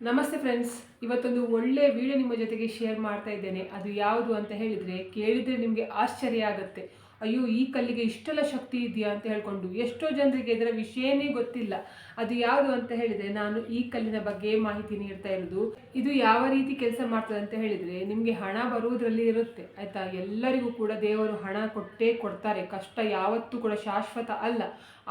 ನಮಸ್ತೆ ಫ್ರೆಂಡ್ಸ್, ಇವತ್ತೊಂದು ಒಳ್ಳೆ ವಿಡಿಯೋ ನಿಮ್ಮ ಜೊತೆಗೆ ಶೇರ್ ಮಾಡ್ತಾ ಇದ್ದೇನೆ. ಅದು ಯಾವುದು ಅಂತ ಹೇಳಿದರೆ ಕೇಳಿದರೆ ನಿಮಗೆ ಆಶ್ಚರ್ಯ ಆಗುತ್ತೆ. ಅಯ್ಯೋ, ಈ ಕಲ್ಲಿಗೆ ಇಷ್ಟೆಲ್ಲ ಶಕ್ತಿ ಇದೆಯಾ ಅಂತ ಹೇಳ್ಕೊಂಡು ಎಷ್ಟೋ ಜನರಿಗೆ ಇದರ ವಿಷಯನೇ ಗೊತ್ತಿಲ್ಲ. ಅದು ಯಾವುದು ಅಂತ ಹೇಳಿದರೆ, ನಾನು ಈ ಕಲ್ಲಿನ ಬಗ್ಗೆ ಮಾಹಿತಿ ನೀಡ್ತಾ ಇರೋದು ಇದು ಯಾವ ರೀತಿ ಕೆಲಸ ಮಾಡ್ತದೆ ಅಂತ ಹೇಳಿದರೆ, ನಿಮಗೆ ಹಣ ಬರುವುದರಲ್ಲಿ ಇರುತ್ತೆ, ಆಯಿತಾ? ಎಲ್ಲರಿಗೂ ಕೂಡ ದೇವರು ಹಣ ಕೊಟ್ಟೇ ಕೊಡ್ತಾರೆ. ಕಷ್ಟ ಯಾವತ್ತೂ ಕೂಡ ಶಾಶ್ವತ ಅಲ್ಲ.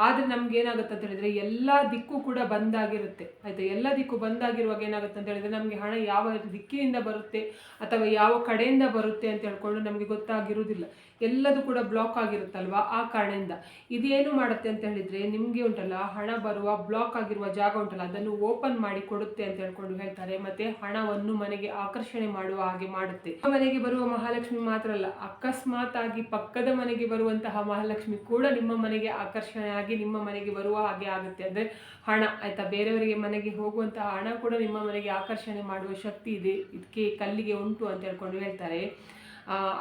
ಆದರೆ ನಮ್ಗೆ ಏನಾಗುತ್ತೆ ಅಂತ ಹೇಳಿದ್ರೆ, ಎಲ್ಲ ದಿಕ್ಕು ಕೂಡ ಬಂದಾಗಿರುತ್ತೆ, ಆಯ್ತಾ? ಎಲ್ಲ ದಿಕ್ಕು ಬಂದಾಗಿರುವಾಗ ಏನಾಗುತ್ತೆ ಅಂತ ಹೇಳಿದ್ರೆ, ನಮಗೆ ಹಣ ಯಾವ ದಿಕ್ಕಿನಿಂದ ಬರುತ್ತೆ ಅಥವಾ ಯಾವ ಕಡೆಯಿಂದ ಬರುತ್ತೆ ಅಂತ ಹೇಳ್ಕೊಂಡು ನಮಗೆ ಗೊತ್ತಾಗಿರುವುದಿಲ್ಲ. ಎಲ್ಲದೂ ಕೂಡ ಬ್ಲಾಕ್ ಆಗಿರುತ್ತಲ್ವಾ? ಆ ಕಾರಣದಿಂದ. ಇದೇನು ಮಾಡುತ್ತೆ ಅಂತ ಹೇಳಿದ್ರೆ, ನಿಮಗೆ ಉಂಟಲ್ಲ, ಹಣ ಬರುವ ಬ್ಲಾಕ್ ಆಗಿರುವ ಜಾಗ ಉಂಟಲ್ಲ, ಅದನ್ನು ಓಪನ್ ಮಾಡಿ ಕೊಡುತ್ತೆ ಅಂತ ಹೇಳ್ಕೊಂಡು ಹೇಳ್ತಾರೆ, ಮತ್ತೆ ಹಣವನ್ನು ಮನೆಗೆ ಆಕರ್ಷಣೆ ಮಾಡುವ ಹಾಗೆ ಮಾಡುತ್ತೆ. ಮನೆಗೆ ಬರುವ ಮಹಾಲಕ್ಷ್ಮಿ ಮಾತ್ರ ಅಲ್ಲ ಅಕಸ್ಮಾತ್ ಆಗಿ ಪಕ್ಕದ ಮನೆಗೆ ಬರುವಂತಹ ಮಹಾಲಕ್ಷ್ಮಿ ಕೂಡ ನಿಮ್ಮ ಮನೆಗೆ ಆಕರ್ಷಣೆ ಆಗಿ, ನಿಮ್ಮ ಮನೆಗೆ ಬರುವ ಹಾಗೆ ಆಗುತ್ತೆ. ಅಂದ್ರೆ ಹಣ, ಆಯಿತಾ? ಬೇರೆಯವರಿಗೆ ಮನೆಗೆ ಹೋಗುವಂತಹ ಹಣ ಕೂಡ ನಿಮ್ಮ ಮನೆಗೆ ಆಕರ್ಷಣೆ ಮಾಡುವ ಶಕ್ತಿ ಇದೆ, ಇದಕ್ಕೆ ಕಲ್ಲಿಗೆ ಉಂಟು ಅಂತ ಹೇಳ್ಕೊಂಡು ಹೇಳ್ತಾರೆ.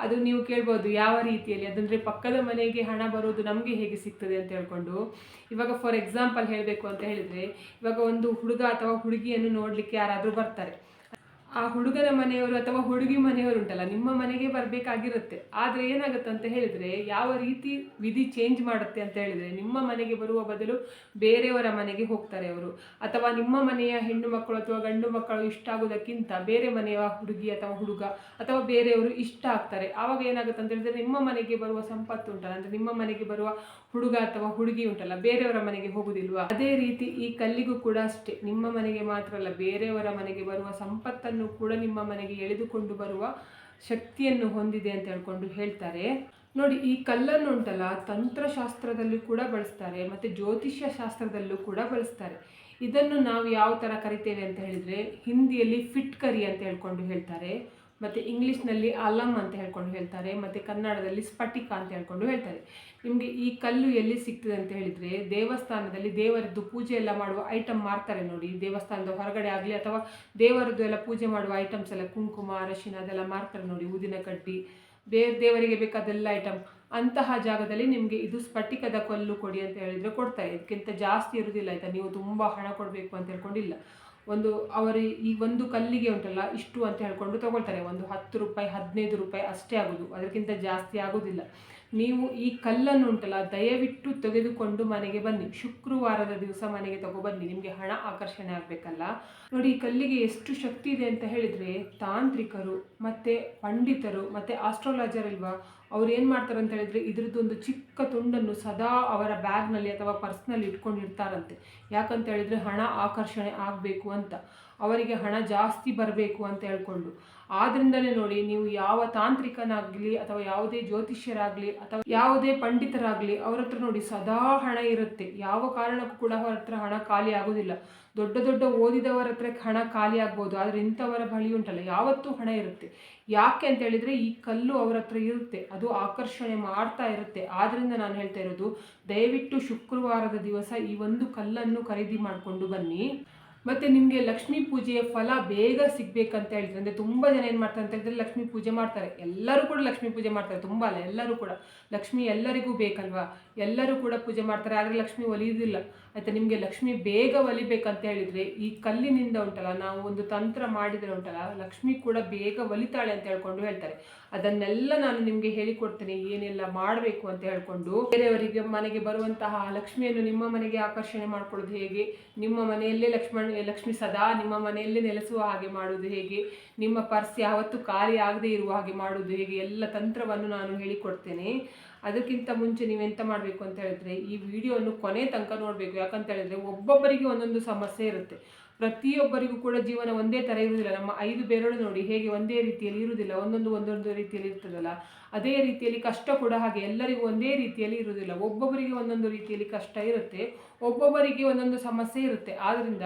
ಅದು ನೀವು ಕೇಳ್ಬೋದು ಯಾವ ರೀತಿಯಲ್ಲಿ? ಅದಂದರೆ ಪಕ್ಕದ ಮನೆಗೆ ಹಣ ಬರೋದು ನಮಗೆ ಹೇಗೆ ಸಿಗ್ತದೆ ಅಂತ ಹೇಳ್ಕೊಂಡು. ಇವಾಗ ಫಾರ್ ಎಕ್ಸಾಂಪಲ್ ಹೇಳಬೇಕು ಅಂತ ಹೇಳಿದರೆ, ಇವಾಗ ಒಂದು ಹುಡುಗ ಅಥವಾ ಹುಡುಗಿಯನ್ನು ನೋಡಲಿಕ್ಕೆ ಯಾರಾದರೂ ಬರ್ತಾರೆ. ಆ ಹುಡುಗನ ಮನೆಯವರು ಅಥವಾ ಹುಡುಗಿ ಮನೆಯವರು ಉಂಟಲ್ಲ, ನಿಮ್ಮ ಮನೆಗೆ ಬರಬೇಕಾಗಿರುತ್ತೆ. ಆದರೆ ಏನಾಗುತ್ತೆ ಅಂತ ಹೇಳಿದ್ರೆ, ಯಾವ ರೀತಿ ವಿಧಿ ಚೇಂಜ್ ಮಾಡುತ್ತೆ ಅಂತ ಹೇಳಿದ್ರೆ, ನಿಮ್ಮ ಮನೆಗೆ ಬರುವ ಬದಲು ಬೇರೆಯವರ ಮನೆಗೆ ಹೋಗ್ತಾರೆ ಅವರು. ಅಥವಾ ನಿಮ್ಮ ಮನೆಯ ಹೆಣ್ಣು ಮಕ್ಕಳು ಅಥವಾ ಗಂಡು ಮಕ್ಕಳು ಇಷ್ಟ ಆಗೋದಕ್ಕಿಂತ ಬೇರೆ ಮನೆಯ ಹುಡುಗಿ ಅಥವಾ ಹುಡುಗ ಅಥವಾ ಬೇರೆಯವರು ಇಷ್ಟ ಆಗ್ತಾರೆ. ಆವಾಗ ಏನಾಗುತ್ತೆ ಅಂತ ಹೇಳಿದ್ರೆ, ನಿಮ್ಮ ಮನೆಗೆ ಬರುವ ಸಂಪತ್ತು ಉಂಟಲ್ಲ, ಅಂದ್ರೆ ನಿಮ್ಮ ಮನೆಗೆ ಬರುವ ಹುಡುಗ ಅಥವಾ ಹುಡುಗಿ ಉಂಟಲ್ಲ, ಬೇರೆಯವರ ಮನೆಗೆ ಹೋಗುದಿಲ್ವಾ? ಅದೇ ರೀತಿ ಈ ಕಲ್ಲಿಗೂ ಕೂಡ ಅಷ್ಟೇ. ನಿಮ್ಮ ಮನೆಗೆ ಮಾತ್ರ ಅಲ್ಲ, ಬೇರೆಯವರ ಮನೆಗೆ ಬರುವ ಸಂಪತ್ತನ್ನು ಕೂಡ ನಿಮ್ಮ ಮನೆಗೆ ಎಳೆದುಕೊಂಡು ಬರುವ ಶಕ್ತಿಯನ್ನು ಹೊಂದಿದೆ ಅಂತ ಹೇಳ್ಕೊಂಡು ಹೇಳ್ತಾರೆ. ನೋಡಿ, ಈ ಕಲ್ಲನ್ನು ಉಂಟಲ್ಲ, ತಂತ್ರಶಾಸ್ತ್ರದಲ್ಲೂ ಕೂಡ ಬಳಸ್ತಾರೆ, ಮತ್ತೆ ಜ್ಯೋತಿಷ್ಯ ಶಾಸ್ತ್ರದಲ್ಲೂ ಕೂಡ ಬಳಸ್ತಾರೆ. ಇದನ್ನು ನಾವು ಯಾವ ಥರ ಕರಿತೇವೆ ಅಂತ ಹೇಳಿದ್ರೆ, ಹಿಂದಿಯಲ್ಲಿ ಫಿಟ್ ಕರಿ ಅಂತ ಹೇಳ್ಕೊಂಡು ಹೇಳ್ತಾರೆ. ಮತ್ತು ಇಂಗ್ಲೀಷ್ನಲ್ಲಿ ಅಲಂ ಅಂತ ಹೇಳ್ಕೊಂಡು ಹೇಳ್ತಾರೆ, ಮತ್ತು ಕನ್ನಡದಲ್ಲಿ ಸ್ಫಟಿಕ ಅಂತ ಹೇಳ್ಕೊಂಡು ಹೇಳ್ತಾರೆ. ನಿಮಗೆ ಈ ಕಲ್ಲು ಎಲ್ಲಿ ಸಿಗ್ತದೆ ಅಂತ ಹೇಳಿದರೆ, ದೇವಸ್ಥಾನದಲ್ಲಿ ದೇವರದ್ದು ಪೂಜೆ ಎಲ್ಲ ಮಾಡುವ ಐಟಮ್ ಮಾರ್ತಾರೆ ನೋಡಿ. ದೇವಸ್ಥಾನದ ಹೊರಗಡೆ ಆಗಲಿ ಅಥವಾ ದೇವರದ್ದು ಎಲ್ಲ ಪೂಜೆ ಮಾಡುವ ಐಟಮ್ಸ್ ಎಲ್ಲ ಕುಂಕುಮ, ಅರಶಿನ ಅದೆಲ್ಲ ಮಾರ್ತಾರೆ ನೋಡಿ ಊದಿನ ಕಡ್ಡಿ. ಬೇರೆ ದೇವರಿಗೆ ಬೇಕಾದೆಲ್ಲ ಐಟಮ್ ಅಂತಹ ಜಾಗದಲ್ಲಿ ನಿಮಗೆ ಇದು ಸ್ಫಟಿಕದ ಕಲ್ಲು ಕೊಡಿ ಅಂತ ಹೇಳಿದರೆ ಕೊಡ್ತಾರೆ. ಇದಕ್ಕಿಂತ ಜಾಸ್ತಿ ಇರುವುದಿಲ್ಲ ಆಯಿತಾ? ನೀವು ತುಂಬ ಹಣ ಕೊಡಬೇಕು ಅಂತ ಹೇಳ್ಕೊಂಡಿಲ್ಲ. ಒಂದು ಅವರು ಈ ಒಂದು ಕಲ್ಲಿಗೆ ಉಂಟಲ್ಲ, ಇಷ್ಟು ಅಂತ ಹೇಳ್ಕೊಂಡು ತಗೊಳ್ತಾರೆ. ಒಂದು ಹತ್ತು ರೂಪಾಯಿ, ಹದಿನೈದು ರೂಪಾಯಿ ಅಷ್ಟೇ ಆಗೋದು. ಅದಕ್ಕಿಂತ ಜಾಸ್ತಿ ಆಗೋದಿಲ್ಲ. ನೀವು ಈ ಕಲ್ಲನ್ನು ಉಂಟಲ್ಲ, ದಯವಿಟ್ಟು ತೆಗೆದುಕೊಂಡು ಮನೆಗೆ ಬನ್ನಿ. ಶುಕ್ರವಾರದ ದಿವಸ ಮನೆಗೆ ತಗೊಬನ್ನಿ ನಿಮಗೆ ಹಣ ಆಕರ್ಷಣೆ ಆಗಬೇಕಲ್ಲ. ನೋಡಿ, ಈ ಕಲ್ಲಿಗೆ ಎಷ್ಟು ಶಕ್ತಿ ಇದೆ ಅಂತ ಹೇಳಿದರೆ ತಾಂತ್ರಿಕರು ಮತ್ತು ಪಂಡಿತರು ಮತ್ತು ಆಸ್ಟ್ರಾಲಜರ್ ಇಲ್ವಾ ಅವ್ರು ಏನು ಮಾಡ್ತಾರೆ ಅಂತ ಹೇಳಿದ್ರೆ, ಇದ್ರದ್ದು ಒಂದು ಚಿಕ್ಕ ತುಂಡನ್ನು ಸದಾ ಅವರ ಬ್ಯಾಗ್ನಲ್ಲಿ ಅಥವಾ ಪರ್ಸ್ನಲ್ಲಿ ಇಟ್ಕೊಂಡಿರ್ತಾರಂತೆ. ಯಾಕಂತ ಹೇಳಿದ್ರೆ, ಹಣ ಆಕರ್ಷಣೆ ಆಗಬೇಕು ಅಂತ. ಅವರಿಗೆ ಹಣ ಜಾಸ್ತಿ ಬರಬೇಕು ಅಂತ ಹೇಳ್ಕೊಂಡು. ಆದ್ರಿಂದಲೇ ನೋಡಿ, ನೀವು ಯಾವ ತಾಂತ್ರಿಕನಾಗಲಿ ಅಥವಾ ಯಾವುದೇ ಜ್ಯೋತಿಷ್ಯರಾಗಲಿ ಅಥವಾ ಯಾವುದೇ ಪಂಡಿತರಾಗಲಿ, ಅವ್ರ ಹತ್ರ ನೋಡಿ ಸದಾ ಹಣ ಇರುತ್ತೆ. ಯಾವ ಕಾರಣಕ್ಕೂ ಕೂಡ ಅವರ ಹತ್ರ ಹಣ ಖಾಲಿ ಆಗೋದಿಲ್ಲ. ದೊಡ್ಡ ದೊಡ್ಡ ಓದಿದವರ ಹತ್ರ ಹಣ ಖಾಲಿ ಆಗ್ಬೋದು, ಆದರೆ ಇಂಥವರ ಬಳಿ ಉಂಟಲ್ಲ, ಯಾವತ್ತೂ ಹಣ ಇರುತ್ತೆ. ಯಾಕೆ ಅಂತ ಹೇಳಿದ್ರೆ, ಈ ಕಲ್ಲು ಅವರ ಹತ್ರ ಇರುತ್ತೆ, ಅದು ಆಕರ್ಷಣೆ ಮಾಡ್ತಾ ಇರುತ್ತೆ. ಆದ್ರಿಂದ ನಾನು ಹೇಳ್ತಾ ಇರೋದು, ದಯವಿಟ್ಟು ಶುಕ್ರವಾರದ ದಿವಸ ಈ ಒಂದು ಕಲ್ಲನ್ನು ಖರೀದಿ ಮಾಡಿಕೊಂಡು ಬನ್ನಿ. ಮತ್ತೆ ನಿಮಗೆ ಲಕ್ಷ್ಮೀ ಪೂಜೆಯ ಫಲ ಬೇಗ ಸಿಗಬೇಕಂತ ಹೇಳಿದ್ರೆ. ಅಂದರೆ ತುಂಬ ಜನ ಏನು ಮಾಡ್ತಾರೆ ಅಂತ ಹೇಳಿದ್ರೆ ಲಕ್ಷ್ಮೀ ಪೂಜೆ ಮಾಡ್ತಾರೆ. ಎಲ್ಲರೂ ಕೂಡ ಲಕ್ಷ್ಮೀ ಪೂಜೆ ಮಾಡ್ತಾರೆ, ತುಂಬ ಅಲ್ಲ, ಎಲ್ಲರೂ ಕೂಡ. ಲಕ್ಷ್ಮಿ ಎಲ್ಲರಿಗೂ ಬೇಕಲ್ವಾ? ಎಲ್ಲರೂ ಕೂಡ ಪೂಜೆ ಮಾಡ್ತಾರೆ, ಆದರೆ ಲಕ್ಷ್ಮಿ ಒಲಿಯುವುದಿಲ್ಲ ಆಯ್ತಾ, ನಿಮಗೆ ಲಕ್ಷ್ಮಿ ಬೇಗ ಒಲಿಬೇಕಂತ ಹೇಳಿದರೆ ಈ ಕಲ್ಲಿನಿಂದ ಉಂಟಲ್ಲ, ನಾವು ಒಂದು ತಂತ್ರ ಮಾಡಿದರೆ ಉಂಟಲ್ಲ, ಲಕ್ಷ್ಮಿ ಕೂಡ ಬೇಗ ಒಲಿತಾಳೆ ಅಂತ ಹೇಳ್ಕೊಂಡು ಹೇಳ್ತಾರೆ. ಅದನ್ನೆಲ್ಲ ನಾನು ನಿಮಗೆ ಹೇಳಿಕೊಡ್ತೇನೆ, ಏನೆಲ್ಲ ಮಾಡಬೇಕು ಅಂತ ಹೇಳ್ಕೊಂಡು. ಬೇರೆಯವರಿಗೆ ಮನೆಗೆ ಬರುವಂತಹ ಲಕ್ಷ್ಮಿಯನ್ನು ನಿಮ್ಮ ಮನೆಗೆ ಆಕರ್ಷಣೆ ಮಾಡ್ಕೊಳ್ಳೋದು ಹೇಗೆ? ನಿಮ್ಮ ಮನೆಯಲ್ಲೇ ಲಕ್ಷ್ಮಣ, ಲಕ್ಷ್ಮಿ ಸದಾ ನಿಮ್ಮ ಮನೆಯಲ್ಲೇ ನೆಲೆಸುವ ಹಾಗೆ ಮಾಡುವುದು ಹೇಗೆ? ನಿಮ್ಮ ಪರ್ಸ್ ಯಾವತ್ತೂ ಖಾಲಿ ಆಗದೆ ಇರುವ ಹಾಗೆ ಮಾಡುವುದು ಹೇಗೆ? ಎಲ್ಲ ತಂತ್ರವನ್ನು ನಾನು ಹೇಳಿಕೊಡ್ತೇನೆ. ಅದಕ್ಕಿಂತ ಮುಂಚೆ ನೀವೆಂತ ಮಾಡಬೇಕು ಅಂತ ಹೇಳಿದ್ರೆ, ಈ ವಿಡಿಯೋವನ್ನು ಕೊನೆ ತನಕ ನೋಡಬೇಕು. ಯಾಕಂತ ಹೇಳಿದ್ರೆ, ಒಬ್ಬೊಬ್ಬರಿಗೆ ಒಂದೊಂದು ಸಮಸ್ಯೆ ಇರುತ್ತೆ. ಪ್ರತಿಯೊಬ್ಬರಿಗೂ ಕೂಡ ಜೀವನ ಒಂದೇ ಥರ ಇರುವುದಿಲ್ಲ. ನಮ್ಮ ಐದು ಬೆರಳು ನೋಡಿ ಹೇಗೆ ಒಂದೇ ರೀತಿಯಲ್ಲಿ ಇರುವುದಿಲ್ಲ. ಒಂದೊಂದು ಒಂದೊಂದು ರೀತಿಯಲ್ಲಿ ಇರ್ತದಲ್ಲ. ಅದೇ ರೀತಿಯಲ್ಲಿ ಕಷ್ಟ ಕೂಡ ಹಾಗೆ ಎಲ್ಲರಿಗೂ ಒಂದೇ ರೀತಿಯಲ್ಲಿ ಇರುವುದಿಲ್ಲ. ಒಬ್ಬೊಬ್ಬರಿಗೆ ಒಂದೊಂದು ರೀತಿಯಲ್ಲಿ ಕಷ್ಟ ಇರುತ್ತೆ, ಒಬ್ಬೊಬ್ಬರಿಗೆ ಒಂದೊಂದು ಸಮಸ್ಯೆ ಇರುತ್ತೆ. ಆದ್ದರಿಂದ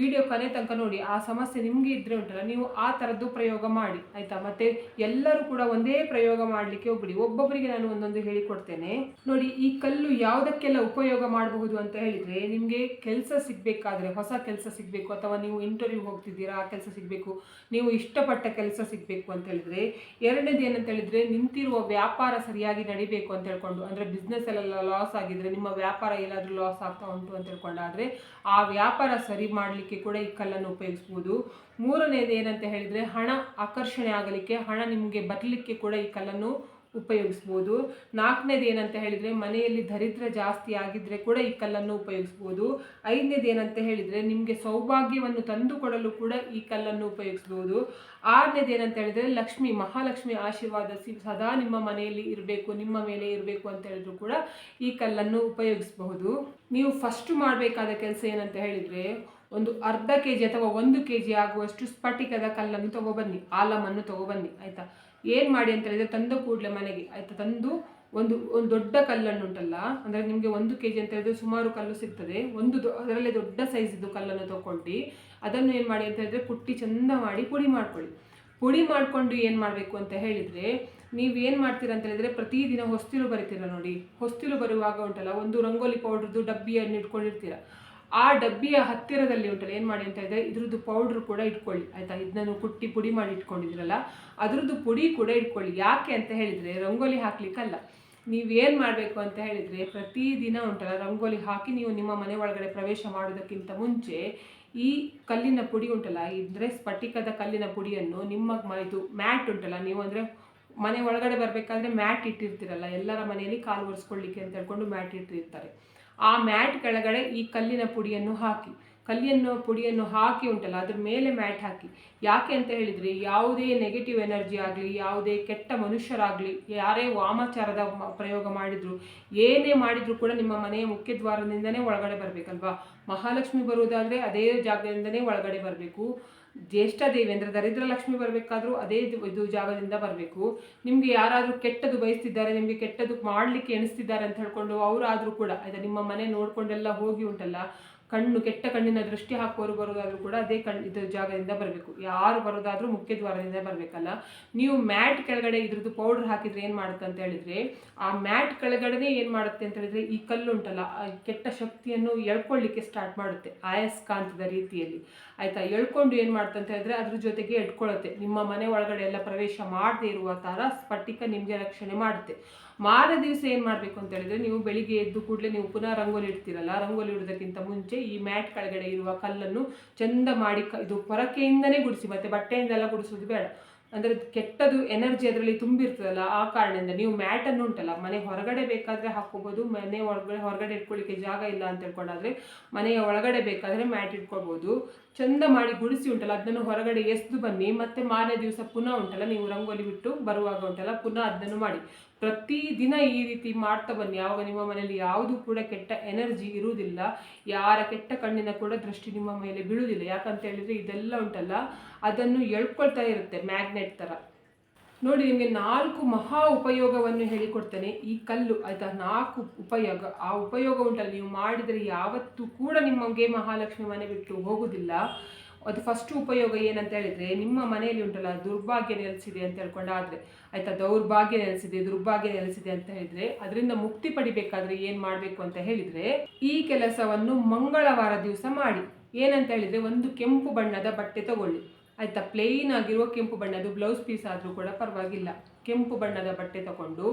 ವಿಡಿಯೋ ಕೊನೆ ತನಕ ನೋಡಿ, ಆ ಸಮಸ್ಯೆ ನಿಮಗೆ ಇದ್ರೆ ಉಂಟಲ್ಲ, ನೀವು ಆ ಥರದ್ದು ಪ್ರಯೋಗ ಮಾಡಿ. ಆಯಿತಾ? ಮತ್ತೆ ಎಲ್ಲರೂ ಕೂಡ ಒಂದೇ ಪ್ರಯೋಗ ಮಾಡಲಿಕ್ಕೆ ಹೋಗ್ಬಿಡಿ. ಒಬ್ಬೊಬ್ಬರಿಗೆ ನಾನು ಒಂದೊಂದು ಹೇಳಿಕೊಡ್ತೇನೆ. ನೋಡಿ, ಈ ಕಲ್ಲು ಯಾವುದಕ್ಕೆಲ್ಲ ಉಪಯೋಗ ಮಾಡಬಹುದು ಅಂತ ಹೇಳಿದರೆ, ನಿಮಗೆ ಕೆಲಸ ಸಿಗಬೇಕಾದ್ರೆ, ಹೊಸ ಕೆಲಸ ಸಿಗಬೇಕು, ಅಥವಾ ನೀವು ಇಂಟರ್ವ್ಯೂ ಹೋಗ್ತಿದ್ದೀರಾ, ಆ ಕೆಲಸ ಸಿಗಬೇಕು, ನೀವು ಇಷ್ಟಪಟ್ಟ ಕೆಲಸ ಸಿಗಬೇಕು ಅಂತ ಹೇಳಿದ್ರೆ, ಎರಡನೇದು ಏನಂತ ಹೇಳಿದ್ರೆ ನಿಂತಿರುವ ವ್ಯಾಪಾರ ಸರಿಯಾಗಿ ನಡಿಬೇಕು ಅಂತ ಹೇಳ್ಕೊಂಡು, ಅಂದರೆ ಬಿಸ್ನೆಸ್ ಎಲ್ಲ ಲಾಸ್ ಆಗಿದ್ರೆ, ನಿಮ್ಮ ವ್ಯಾಪಾರ ಏನಾದರೂ ಲಾಸ್ ಆಗ್ತಾ ಉಂಟು ಅಂತ ತಿಳ್ಕೊಂಡಾದ್ರೆ ಆ ವ್ಯಾಪಾರ ಸರಿ ಮಾಡಲಿಕ್ಕೆ ಕೂಡ ಈ ಕಲ್ಲನ್ನು ಉಪಯೋಗಿಸ್ಬೋದು. ಮೂರನೇದು ಏನಂತ ಹೇಳಿದರೆ, ಹಣ ಆಕರ್ಷಣೆ ಆಗಲಿಕ್ಕೆ, ಹಣ ನಿಮಗೆ ಬರಲಿಕ್ಕೆ ಕೂಡ ಈ ಕಲ್ಲನ್ನು ಉಪಯೋಗಿಸ್ಬೋದು. ನಾಲ್ಕನೇದು ಏನಂತ ಹೇಳಿದರೆ, ಮನೆಯಲ್ಲಿ ದರಿದ್ರ ಜಾಸ್ತಿ ಆಗಿದ್ದರೆ ಕೂಡ ಈ ಕಲ್ಲನ್ನು ಉಪಯೋಗಿಸ್ಬೋದು. ಐದನೇದು ಏನಂತ ಹೇಳಿದರೆ, ನಿಮಗೆ ಸೌಭಾಗ್ಯವನ್ನು ತಂದುಕೊಡಲು ಕೂಡ ಈ ಕಲ್ಲನ್ನು ಉಪಯೋಗಿಸ್ಬೋದು. ಆರನೇದು ಏನಂತ ಹೇಳಿದರೆ, ಲಕ್ಷ್ಮಿ, ಮಹಾಲಕ್ಷ್ಮಿ ಆಶೀರ್ವಾದ ಸಿ- ಸದಾ ನಿಮ್ಮ ಮನೆಯಲ್ಲಿ ಇರಬೇಕು, ನಿಮ್ಮ ಮೇಲೆ ಇರಬೇಕು ಅಂತ ಹೇಳಿದ್ರು ಕೂಡ ಈ ಕಲ್ಲನ್ನು ಉಪಯೋಗಿಸಬಹುದು. ನೀವು ಫಸ್ಟ್ ಮಾಡಬೇಕಾದ ಕೆಲಸ ಏನಂತ ಹೇಳಿದರೆ, ಒಂದು ಅರ್ಧ ಕೆ ಜಿ ಅಥವಾ ಒಂದು ಕೆ ಜಿ ಆಗುವಷ್ಟು ಸ್ಫಟಿಕದ ಕಲ್ಲನ್ನು ತಗೊಬನ್ನಿ ಆಲಮನ್ನು ತಗೊಬನ್ನಿ ಆಯಿತಾ? ಏನು ಮಾಡಿ ಅಂತ ಹೇಳಿದ್ರೆ ತಂದ ಕೂಡಲೇ ಮನೆಗೆ. ಆಯಿತಾ? ತಂದು ಒಂದು ಒಂದು ದೊಡ್ಡ ಕಲ್ಲನ್ನು ಉಂಟಲ್ಲ? ಅಂದರೆ ನಿಮಗೆ ಒಂದು ಕೆ ಜಿ ಅಂತ ಹೇಳಿದ್ರೆ ಸುಮಾರು ಕಲ್ಲು ಸಿಗ್ತದೆ. ಒಂದು ಅದರಲ್ಲೇ ದೊಡ್ಡ ಸೈಜಿದ್ದು ಕಲ್ಲನ್ನು ತಗೊಂಡು ಅದನ್ನು ಏನು ಮಾಡಿ ಅಂತ ಹೇಳಿದ್ರೆ ಕುಟ್ಟಿ ಚಂದ ಮಾಡಿ ಪುಡಿ ಮಾಡ್ಕೊಳ್ಳಿ. ಪುಡಿ ಮಾಡಿಕೊಂಡು ಏನು ಮಾಡಬೇಕು ಅಂತ ಹೇಳಿದರೆ ನೀವು ಏನು ಮಾಡ್ತೀರಾ ಅಂತ ಹೇಳಿದರೆ ಪ್ರತಿದಿನ ಹೊಸ್ತಿಲು ಬರಿತೀರ ನೋಡಿ. ಹೊಸ್ತಿಲು ಬರುವಾಗ ಉಂಟಲ್ಲ, ಒಂದು ರಂಗೋಲಿ ಪೌಡ್ರದ್ದು ಡಬ್ಬಿಯನ್ನು ಇಟ್ಕೊಂಡಿರ್ತೀರ. ಆ ಡಬ್ಬಿಯ ಹತ್ತಿರದಲ್ಲಿ ಉಂಟಲ್ಲ, ಏನು ಮಾಡಿ ಅಂತ ಹೇಳಿದ್ರೆ ಇದ್ರದ್ದು ಪೌಡ್ರ್ ಕೂಡ ಇಟ್ಕೊಳ್ಳಿ, ಆಯಿತಾ? ಇದನ್ನು ಕುಟ್ಟಿ ಪುಡಿ ಮಾಡಿ ಇಟ್ಕೊಂಡಿದ್ರಲ್ಲ, ಅದ್ರದ್ದು ಪುಡಿ ಕೂಡ ಇಟ್ಕೊಳ್ಳಿ. ಯಾಕೆ ಅಂತ ಹೇಳಿದರೆ ರಂಗೋಲಿ ಹಾಕ್ಲಿಕ್ಕಲ್ಲ. ನೀವೇನು ಮಾಡಬೇಕು ಅಂತ ಹೇಳಿದರೆ ಪ್ರತಿದಿನ ಉಂಟಲ್ಲ, ರಂಗೋಲಿ ಹಾಕಿ ನೀವು ನಿಮ್ಮ ಮನೆ ಒಳಗಡೆ ಪ್ರವೇಶ ಮಾಡೋದಕ್ಕಿಂತ ಮುಂಚೆ ಈ ಕಲ್ಲಿನ ಪುಡಿ ಉಂಟಲ್ಲ ಇದ್ರೆ ಸ್ಫಟಿಕದ ಕಲ್ಲಿನ ಪುಡಿಯನ್ನು ನಿಮ್ಮ ಇದು ಮ್ಯಾಟ್ ಉಂಟಲ್ಲ, ನೀವು ಅಂದರೆ ಮನೆ ಒಳಗಡೆ ಬರಬೇಕಾದ್ರೆ ಮ್ಯಾಟ್ ಇಟ್ಟಿರ್ತೀರಲ್ಲ, ಎಲ್ಲರ ಮನೆಯಲ್ಲಿ ಕಾಲು ಒರೆಸ್ಕೊಳ್ಳಿಕ್ಕೆ ಅಂತ ಹೇಳ್ಕೊಂಡು ಮ್ಯಾಟ್ ಇಟ್ಟಿರ್ತಾರೆ. ಆ ಮ್ಯಾಟ್ ಕೆಳಗಡೆ ಈ ಕಲ್ಲಿನ ಪುಡಿಯನ್ನು ಹಾಕಿ. ಕಲ್ಲಿಯನ್ನು, ಪುಡಿಯನ್ನು ಹಾಕಿ ಉಂಟಲ್ಲ, ಅದ್ರ ಮೇಲೆ ಮ್ಯಾಟ್ ಹಾಕಿ. ಯಾಕೆ ಅಂತ ಹೇಳಿದರೆ, ಯಾವುದೇ ನೆಗೆಟಿವ್ ಎನರ್ಜಿ ಆಗಲಿ, ಯಾವುದೇ ಕೆಟ್ಟ ಮನುಷ್ಯರಾಗಲಿ, ಯಾರೇ ವಾಮಾಚಾರದ ಪ್ರಯೋಗ ಮಾಡಿದ್ರು, ಏನೇ ಮಾಡಿದ್ರು ಕೂಡ ನಿಮ್ಮ ಮನೆಯ ಮುಖ್ಯ ದ್ವಾರದಿಂದನೇ ಒಳಗಡೆ ಬರಬೇಕಲ್ವಾ? ಮಹಾಲಕ್ಷ್ಮಿ ಬರುವುದಾದರೆ ಅದೇ ಜಾಗದಿಂದನೇ ಒಳಗಡೆ ಬರಬೇಕು. ಜ್ಯೇಷ್ಠ ದೇವಿ ಅಂದರೆ ದರಿದ್ರ ಲಕ್ಷ್ಮಿ ಬರಬೇಕಾದ್ರೂ ಅದೇ ಇದು- ಜಾಗದಿಂದ ಬರಬೇಕು. ನಿಮಗೆ ಯಾರಾದರೂ ಕೆಟ್ಟದು ಬಯಸ್ತಿದ್ದಾರೆ, ನಿಮಗೆ ಕೆಟ್ಟದು ಮಾಡಲಿಕ್ಕೆ ಎಣಿಸ್ತಿದ್ದಾರೆ ಅಂತ ಹೇಳ್ಕೊಂಡು ಅವರಾದರೂ ಕೂಡ ಆಯ್ತಾ ನಿಮ್ಮ ಮನೆ ನೋಡ್ಕೊಂಡೆಲ್ಲ ಹೋಗಿ ಉಂಟಲ್ಲ ಕಣ್ಣು, ಕೆಟ್ಟ ಕಣ್ಣಿನ ದೃಷ್ಟಿ ಹಾಕುವವರು ಬರೋದಾದ್ರೂ ಕೂಡ ಅದೇ ಕಣ್, ಇದು ಜಾಗದಿಂದ ಬರಬೇಕು. ಯಾರು ಬರೋದಾದ್ರೂ ಮುಖ್ಯ ದ್ವಾರದಿಂದ ಬರಬೇಕಲ್ಲ. ನೀವು ಮ್ಯಾಟ್ ಕೆಳಗಡೆ ಇದ್ರದ್ದು ಪೌಡರ್ ಹಾಕಿದ್ರೆ ಏನು ಮಾಡುತ್ತೆ ಅಂತ ಹೇಳಿದ್ರೆ, ಆ ಮ್ಯಾಟ್ ಕೆಳಗಡೆನೇ ಏನು ಮಾಡುತ್ತೆ ಅಂತ ಹೇಳಿದ್ರೆ, ಈ ಕಲ್ಲು ಉಂಟಲ್ಲ ಕೆಟ್ಟ ಶಕ್ತಿಯನ್ನು ಎಳ್ಕೊಳ್ಳಿಕ್ಕೆ ಸ್ಟಾರ್ಟ್ ಮಾಡುತ್ತೆ, ಆಯಸ್ಕಾಂತದ ರೀತಿಯಲ್ಲಿ. ಆಯಿತಾ? ಎಳ್ಕೊಂಡು ಏನು ಮಾಡುತ್ತೆ ಅಂತ ಹೇಳಿದ್ರೆ, ಅದ್ರ ಜೊತೆಗೆ ಎಟ್ಕೊಳ್ಳುತ್ತೆ ನಿಮ್ಮ ಮನೆ ಒಳಗಡೆ ಎಲ್ಲ ಪ್ರವೇಶ ಮಾಡದೇ ಇರುವ ಥರ ಸ್ಫಟಿಕ ನಿಮಗೆ ರಕ್ಷಣೆ ಮಾಡುತ್ತೆ. ಮಾರನೇ ದಿವಸ ಏನು ಮಾಡಬೇಕು ಅಂತ ಹೇಳಿದ್ರೆ ನೀವು ಬೆಳಿಗ್ಗೆ ಎದ್ದು ಕೂಡಲೇ ನೀವು ಪುನಃ ರಂಗೋಲಿ ಇಡ್ತೀರಲ್ಲ ರಂಗೋಲಿ ಇಡೋದಕ್ಕಿಂತ ಮುಂಚೆ ಈ ಮ್ಯಾಟ್ ಕೆಳಗಡೆ ಇರುವ ಕಲ್ಲನ್ನು ಚಂದ ಮಾಡಿ ಇದು ಪೊರಕೆಯಿಂದನೇ ಗುಡಿಸಿ, ಮತ್ತೆ ಬಟ್ಟೆಯಿಂದೆಲ್ಲ ಗುಡಿಸೋದು ಬೇಡ. ಅಂದರೆ ಕೆಟ್ಟದು ಎನರ್ಜಿ ಅದರಲ್ಲಿ ತುಂಬಿರ್ತದಲ್ಲ, ಆ ಕಾರಣದಿಂದ ನೀವು ಮ್ಯಾಟನ್ನು ಉಂಟಲ್ಲ, ಮನೆ ಹೊರಗಡೆ ಬೇಕಾದರೆ ಹಾಕ್ಕೋಬೋದು, ಮನೆ ಒಳಗಡೆ, ಹೊರಗಡೆ ಇಟ್ಕೊಳ್ಳಿಕ್ಕೆ ಜಾಗ ಇಲ್ಲ ಅಂತ ಹೇಳ್ಕೊಂಡಾದರೆ ಮನೆಯ ಒಳಗಡೆ ಬೇಕಾದರೆ ಮ್ಯಾಟ್ ಇಟ್ಕೊಳ್ಬೋದು ಚಂದ ಮಾಡಿ ಗುಡಿಸಿ ಉಂಟಲ್ಲ, ಅದನ್ನು ಹೊರಗಡೆ ಎಸ್ದು ಬನ್ನಿ, ಮತ್ತೆ ಮಾರನೇ ದಿವಸ ಪುನಃ ಉಂಟಲ್ಲ, ನೀವು ರಂಗೋಲಿ ಬಿಟ್ಟು ಬರುವಾಗ ಉಂಟಲ್ಲ, ಪುನಃ ಅದನ್ನು ಮಾಡಿ. ಪ್ರತಿದಿನ ಈ ರೀತಿ ಮಾಡ್ತಾ ಬನ್ನಿ, ಆವಾಗ ನಿಮ್ಮ ಮನೆಯಲ್ಲಿ ಯಾವುದು ಕೂಡ ಕೆಟ್ಟ ಎನರ್ಜಿ ಇರುವುದಿಲ್ಲ, ಯಾರ ಕೆಟ್ಟ ಕಣ್ಣಿನ ಕೂಡ ದೃಷ್ಟಿ ನಿಮ್ಮ ಮೇಲೆ ಬೀಳುವುದಿಲ್ಲ. ಯಾಕಂತ ಹೇಳಿದ್ರೆ ಇದೆಲ್ಲ ಉಂಟಲ್ಲ, ಅದನ್ನು ಎಳ್ಕೊಳ್ತಾ ಇರುತ್ತೆ ಮ್ಯಾಗ್ನೆಟ್ ಥರ. ನೋಡಿ, ನಿಮಗೆ ನಾಲ್ಕು ಮಹಾ ಉಪಯೋಗವನ್ನು ಹೇಳಿಕೊಡ್ತೇನೆ. ಈ ಕಲ್ಲು, ಆಯ್ತಾ, ನಾಲ್ಕು ಉಪಯೋಗ. ಆ ಉಪಯೋಗ ಉಂಟಲ್ಲ, ನೀವು ಮಾಡಿದರೆ ಯಾವತ್ತೂ ಕೂಡ ನಿಮಗೆ ಮಹಾಲಕ್ಷ್ಮಿ ಮನೆ ಬಿಟ್ಟು ಹೋಗುವುದಿಲ್ಲ ಅದು ಫಸ್ಟ್ ಉಪಯೋಗ ಏನಂತ ಹೇಳಿದರೆ, ನಿಮ್ಮ ಮನೆಯಲ್ಲಿ ಉಂಟಲ್ಲ, ದುರ್ಭಾಗ್ಯ ನೆಲೆಸಿದೆ ಅಂತ ಹೇಳ್ಕೊಂಡಾದರೆ ಆಯಿತಾ, ದೌರ್ಭಾಗ್ಯ ನೆಲೆಸಿದೆ, ದುರ್ಭಾಗ್ಯ ನೆಲೆಸಿದೆ ಅಂತ ಹೇಳಿದರೆ, ಅದರಿಂದ ಮುಕ್ತಿ ಪಡಿಬೇಕಾದ್ರೆ ಏನು ಮಾಡಬೇಕು ಅಂತ ಹೇಳಿದರೆ, ಈ ಕೆಲಸವನ್ನು ಮಂಗಳವಾರ ದಿವಸ ಮಾಡಿ. ಏನಂತ ಹೇಳಿದರೆ, ಒಂದು ಕೆಂಪು ಬಣ್ಣದ ಬಟ್ಟೆ ತಗೊಳ್ಳಿ. ಆಯಿತಾ ಪ್ಲೇನ್ ಆಗಿರುವ ಕೆಂಪು ಬಣ್ಣದ್ದು ಬ್ಲೌಸ್ ಪೀಸ್ ಆದರೂ ಕೂಡ ಪರವಾಗಿಲ್ಲ. ಕೆಂಪು ಬಣ್ಣದ ಬಟ್ಟೆ ತಗೊಂಡು